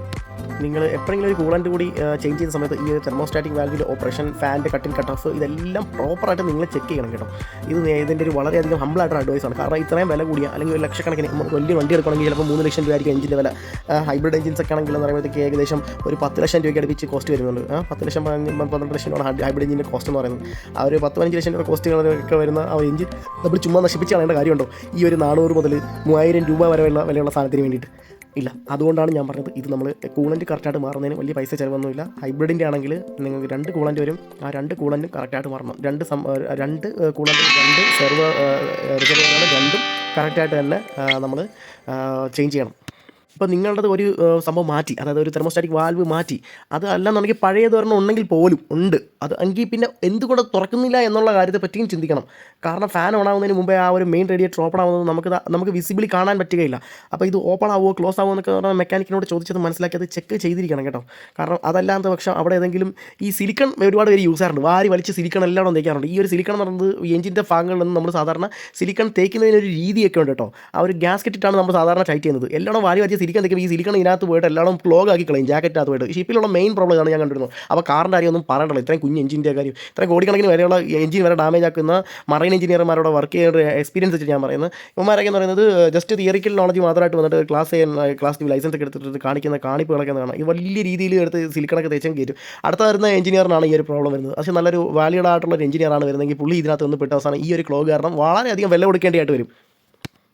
നിങ്ങൾ എപ്പോഴെങ്കിലും ഒരു കൂളന്റ് കൂടി ചേഞ്ച് ചെയ്യുന്ന സമയത്ത് ഈ തെർമോസ്റ്റാറ്റിക് വാൽവിന്റെ ഓപ്പറേഷൻ ഫാന്റെ കട്ടിൻ കട്ട് ഓഫ് ഇതെല്ലാം പ്രോപ്പറായിട്ട് നിങ്ങൾ ചെക്ക് ചെയ്യണം കേട്ടോ. ഇത് ഇതിന്റെ ഒരു വളരെയധികം ഹമ്പിളായിട്ടുള്ള അഡ്വൈസ് ആണ്. കാരണം ഇത്രയും വില കൂടിയ അല്ലെങ്കിൽ ഒരു ലക്ഷക്കണക്കിന് നമുക്ക് വലിയ വണ്ടി എടുക്കണമെങ്കിൽ ചിലപ്പോൾ മൂന്ന് ലക്ഷം രൂപയായിരിക്കും എഞ്ചിന്റെ വില. ഹൈബ്രിഡ് എഞ്ചിൻസ് ഒക്കെ ആണെങ്കിൽ എന്ന് പറയുമ്പോഴത്തേക്ക് ഏകദേശം ഒരു പത്ത് ലക്ഷം രൂപയ്ക്ക് അടുപ്പിച്ച് കോസ്റ്റ് വരുന്നുണ്ട്. ആ പത്ത് ലക്ഷം പന്ത്രണ്ട് ലക്ഷം ഹൈബ്രിഡ് എഞ്ചിന്റെ കോസ്റ്റ് എന്ന് പറയുന്നത്. ആ ഒരു പത്ത് പതിനഞ്ച് ലക്ഷം രൂപ കോസ്റ്റുകളൊക്കെ വരുന്ന ആ എഞ്ചിൻ നമ്മൾ ചുമ്മാ നശിപ്പിച്ച് കളയേണ്ട കാര്യമുണ്ടോ? ഈ ഒരു നാനൂറ് മുതൽ മൂവായിരം രൂപ വരെയുള്ള വിലയുള്ള സാധനത്തിന് വേണ്ടിയിട്ട്. ഇല്ല അതുകൊണ്ടാണ് ഞാൻ പറഞ്ഞത് ഇത് നമ്മൾ കൂളന്റ് കറക്റ്റായിട്ട് മാറുന്നതിന് വലിയ പൈസ ചിലവൊന്നുമില്ല. ഹൈബ്രിഡിന്റെ ആണെങ്കിൽ നിങ്ങൾക്ക് രണ്ട് കൂളന്റ് വരും. ആ രണ്ട് കൂളന്റും കറക്റ്റായിട്ട് മാറണം. രണ്ട് സം രണ്ട് കൂളന്റ് രണ്ട് റിസർവറുകൾ രണ്ടും കറക്റ്റായിട്ട് തന്നെ നമ്മൾ ചേഞ്ച് ചെയ്യണം. ഇപ്പോൾ നിങ്ങളുടെ ഒരു സംഭവം മാറ്റി അതായത് ഒരു തെർമോസ്റ്റാറ്റിക് വാൽവ് മാറ്റി. അത് അല്ലാന്നുണ്ടെങ്കിൽ പഴയ ധോരണം ഉണ്ടെങ്കിൽ പോലും ഉണ്ട്. അത് എങ്കിൽ പിന്നെ എന്തുകൊണ്ട് തുറക്കുന്നില്ല എന്നുള്ള കാര്യത്തെ പറ്റിയും ചിന്തിക്കണം. കാരണം ഫാൻ ഓൺ ആവുന്നതിന് മുമ്പേ ആ ഒരു മെയിൻ റേഡിയേറ്റർ ഓപ്പൺ ആവുന്നത് നമുക്ക് നമുക്ക് വിസിബിളി കാണാൻ പറ്റുകയില്ല. അപ്പോൾ ഇത് ഓപ്പൺ ആവുമോ ക്ലോസ് ആവുമോ എന്നൊക്കെ പറഞ്ഞാൽ മെക്കാനിക്കിനോട് ചോദിച്ചത് മനസ്സിലാക്കി അത് ചെക്ക് ചെയ്തിരിക്കണം കേട്ടോ. കാരണം അതല്ലാത്ത പക്ഷം അവിടെ ഏതെങ്കിലും ഈ സിലിക്കൺ ഒരുപാട് പേര് യൂസ് ആറുണ്ട് വാരി വലിച്ച് സിലിക്കൺ എല്ലാം തേക്കാറുണ്ട്. ഈ ഒരു സിലിക്കൺ എന്ന് പറയുന്നത് എഞ്ചിന്റെ ഭാഗങ്ങളിൽ നിന്ന് നമ്മൾ സാധാരണ സിലിക്കൺ തേക്കുന്നതിനൊരു രീതിയൊക്കെ ഉണ്ട് കേട്ടോ. ആ ഒരു ഗ്യാസ് കെട്ടിട്ടാണ് നമ്മൾ സാധാരണ ടൈറ്റ് ചെയ്യുന്നത്. എല്ലാം വാരി വലിച്ച് സിലിക്കൺ നിൽക്കുമ്പോൾ ഈ സിലിക്കൺ ഇതിനകത്ത് പോയിട്ട് എല്ലാവരും ക്ലോഗ് ആക്കി കളയും ജാക്കറ്റിനകത്ത് പോയിട്ട്. ഷിപ്പിലുള്ള മെയിൻ പ്രോബ്ലം ഇതാണ് ഞാൻ കണ്ടിരുന്നത്. അപ്പോൾ കാറിന്റെ കാര്യം ഒന്നും പറയണ്ടല്ലോ. ഇത്രയും കുഞ്ഞ് എഞ്ചിന്റെ കാര്യം. ഇത്രയും കോടിക്കണക്കിന് വരെയുള്ള എഞ്ചിൻ വരെ ഡാമേജ് ആക്കുന്ന മറൈൻ എഞ്ചിനീയർമാരുടെ വർക്ക് ചെയ്യുന്ന എക്സ്പീരിയൻസ് വെച്ച് ഞാൻ പറയുന്നത്. ഇവന്മാരൊക്കെ എന്ന് പറയുന്നത് ജസ്റ്റ് തിയറിക്കൽ നോളജ് മാത്രമായിട്ട് വന്നിട്ട് ക്ലാസ് ചെയ്യാൻ ക്ലാസ് ടു ലൈസൻസ് ഒക്കെ എടുത്തിട്ട് കാണിക്കുന്ന കാണിപ്പുകളൊക്കെ കാണാം ഇത് വലിയ രീതിയിൽ എടുത്ത് സിലിക്കണൊക്കെ തേച്ചും കയറ്റും. അടുത്ത വരുന്ന എഞ്ചിനീയറിനാണ് ഈ ഒരു പ്രോബ്ലം വരുന്നത്. പക്ഷേ നല്ലൊരു വാലിഡ് ആയിട്ടുള്ള ഒരു എഞ്ചിനീയറാണ് വരുന്നതെങ്കിൽ പുള്ളി ഇതിനകത്ത് ഒന്ന് പെട്ട അവസാനം ഈ ഒരു ക്ലോ കാരണം വളരെയധികം വില കൊടുക്കേണ്ടതായിട്ട് വരും.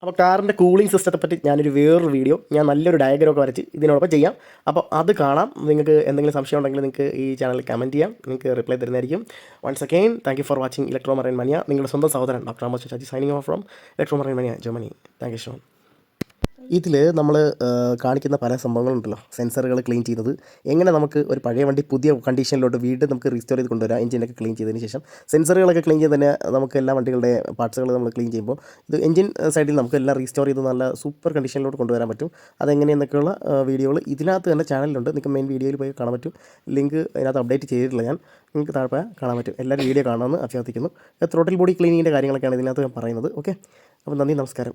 അപ്പോൾ കാറിന്റെ കൂളിംഗ് സിസ്റ്റത്തെ പറ്റി ഞാനൊരു വേറൊരു വീഡിയോ ഞാൻ നല്ലൊരു ഡയഗ്രം ഒക്കെ വരച്ച് ഇതിനോടൊപ്പം ചെയ്യാം. അപ്പോൾ അത് കാണാം. നിങ്ങൾക്ക് എന്തെങ്കിലും സംശയം ഉണ്ടെങ്കിൽ നിങ്ങൾക്ക് ഈ ചാനലിൽ കമന്റ് ചെയ്യാം. നിങ്ങൾക്ക് റിപ്ലൈ തരുന്നതായിരിക്കും. Once again thank you for watching Electro Marine Mania നിങ്ങളുടെ സ്വന്തം സഹോദരൻ doctor Amos Chachi signing off from Electro Marine Mania Germany thank you show ഇതിൽ നമ്മൾ കാണിക്കുന്ന പല സംഭവങ്ങളുണ്ടല്ലോ. സെൻസറുകൾ ക്ലീൻ ചെയ്യുന്നത്. എങ്ങനെ നമുക്ക് ഒരു പഴയ വണ്ടി പുതിയ കണ്ടീഷനിലോട്ട് വീണ്ടും നമുക്ക് റീസ്റ്റോർ ചെയ്ത് കൊണ്ടുവരാം. എഞ്ചിനൊക്കെ ക്ലീൻ ചെയ്തതിന് ശേഷം. സെൻസറുകളൊക്കെ ക്ലീൻ ചെയ്ത് തന്നെ നമുക്ക് എല്ലാ വണ്ടികളുടെ പാർട്സുകൾ നമ്മൾ ക്ലീൻ ചെയ്യുമ്പോൾ ഇത് എഞ്ചിൻ സൈഡിൽ നമുക്ക് എല്ലാം റീസ്റ്റോർ ചെയ്ത് നല്ല സൂപ്പർ കണ്ടീഷനിലോട്ട് കൊണ്ടുവരാൻ പറ്റും. അതെങ്ങനെയെന്നൊക്കെയുള്ള വീഡിയോകൾ ഇതിനകത്ത് തന്നെ ചാനലിലുണ്ട് നിങ്ങൾക്ക് മെയിൻ വീഡിയോയിൽ പോയി കാണാൻ പറ്റും. ലിങ്ക് അതിനകത്ത് അപ്ഡേറ്റ് ചെയ്തിട്ടില്ല ഞാൻ. നിങ്ങൾക്ക് താഴെ കാണാൻ പറ്റും. എല്ലാവരും വീഡിയോ കാണാമെന്ന് അഭ്യർത്ഥിക്കുന്നു. ത്രോട്ടിൽ ബോഡി ക്ലീനിങ്ങിന്റെ കാര്യങ്ങളൊക്കെയാണ് ഇതിനകത്ത് ഞാൻ പറയുന്നത്. ഓക്കെ അപ്പോൾ നന്ദി നമസ്കാരം.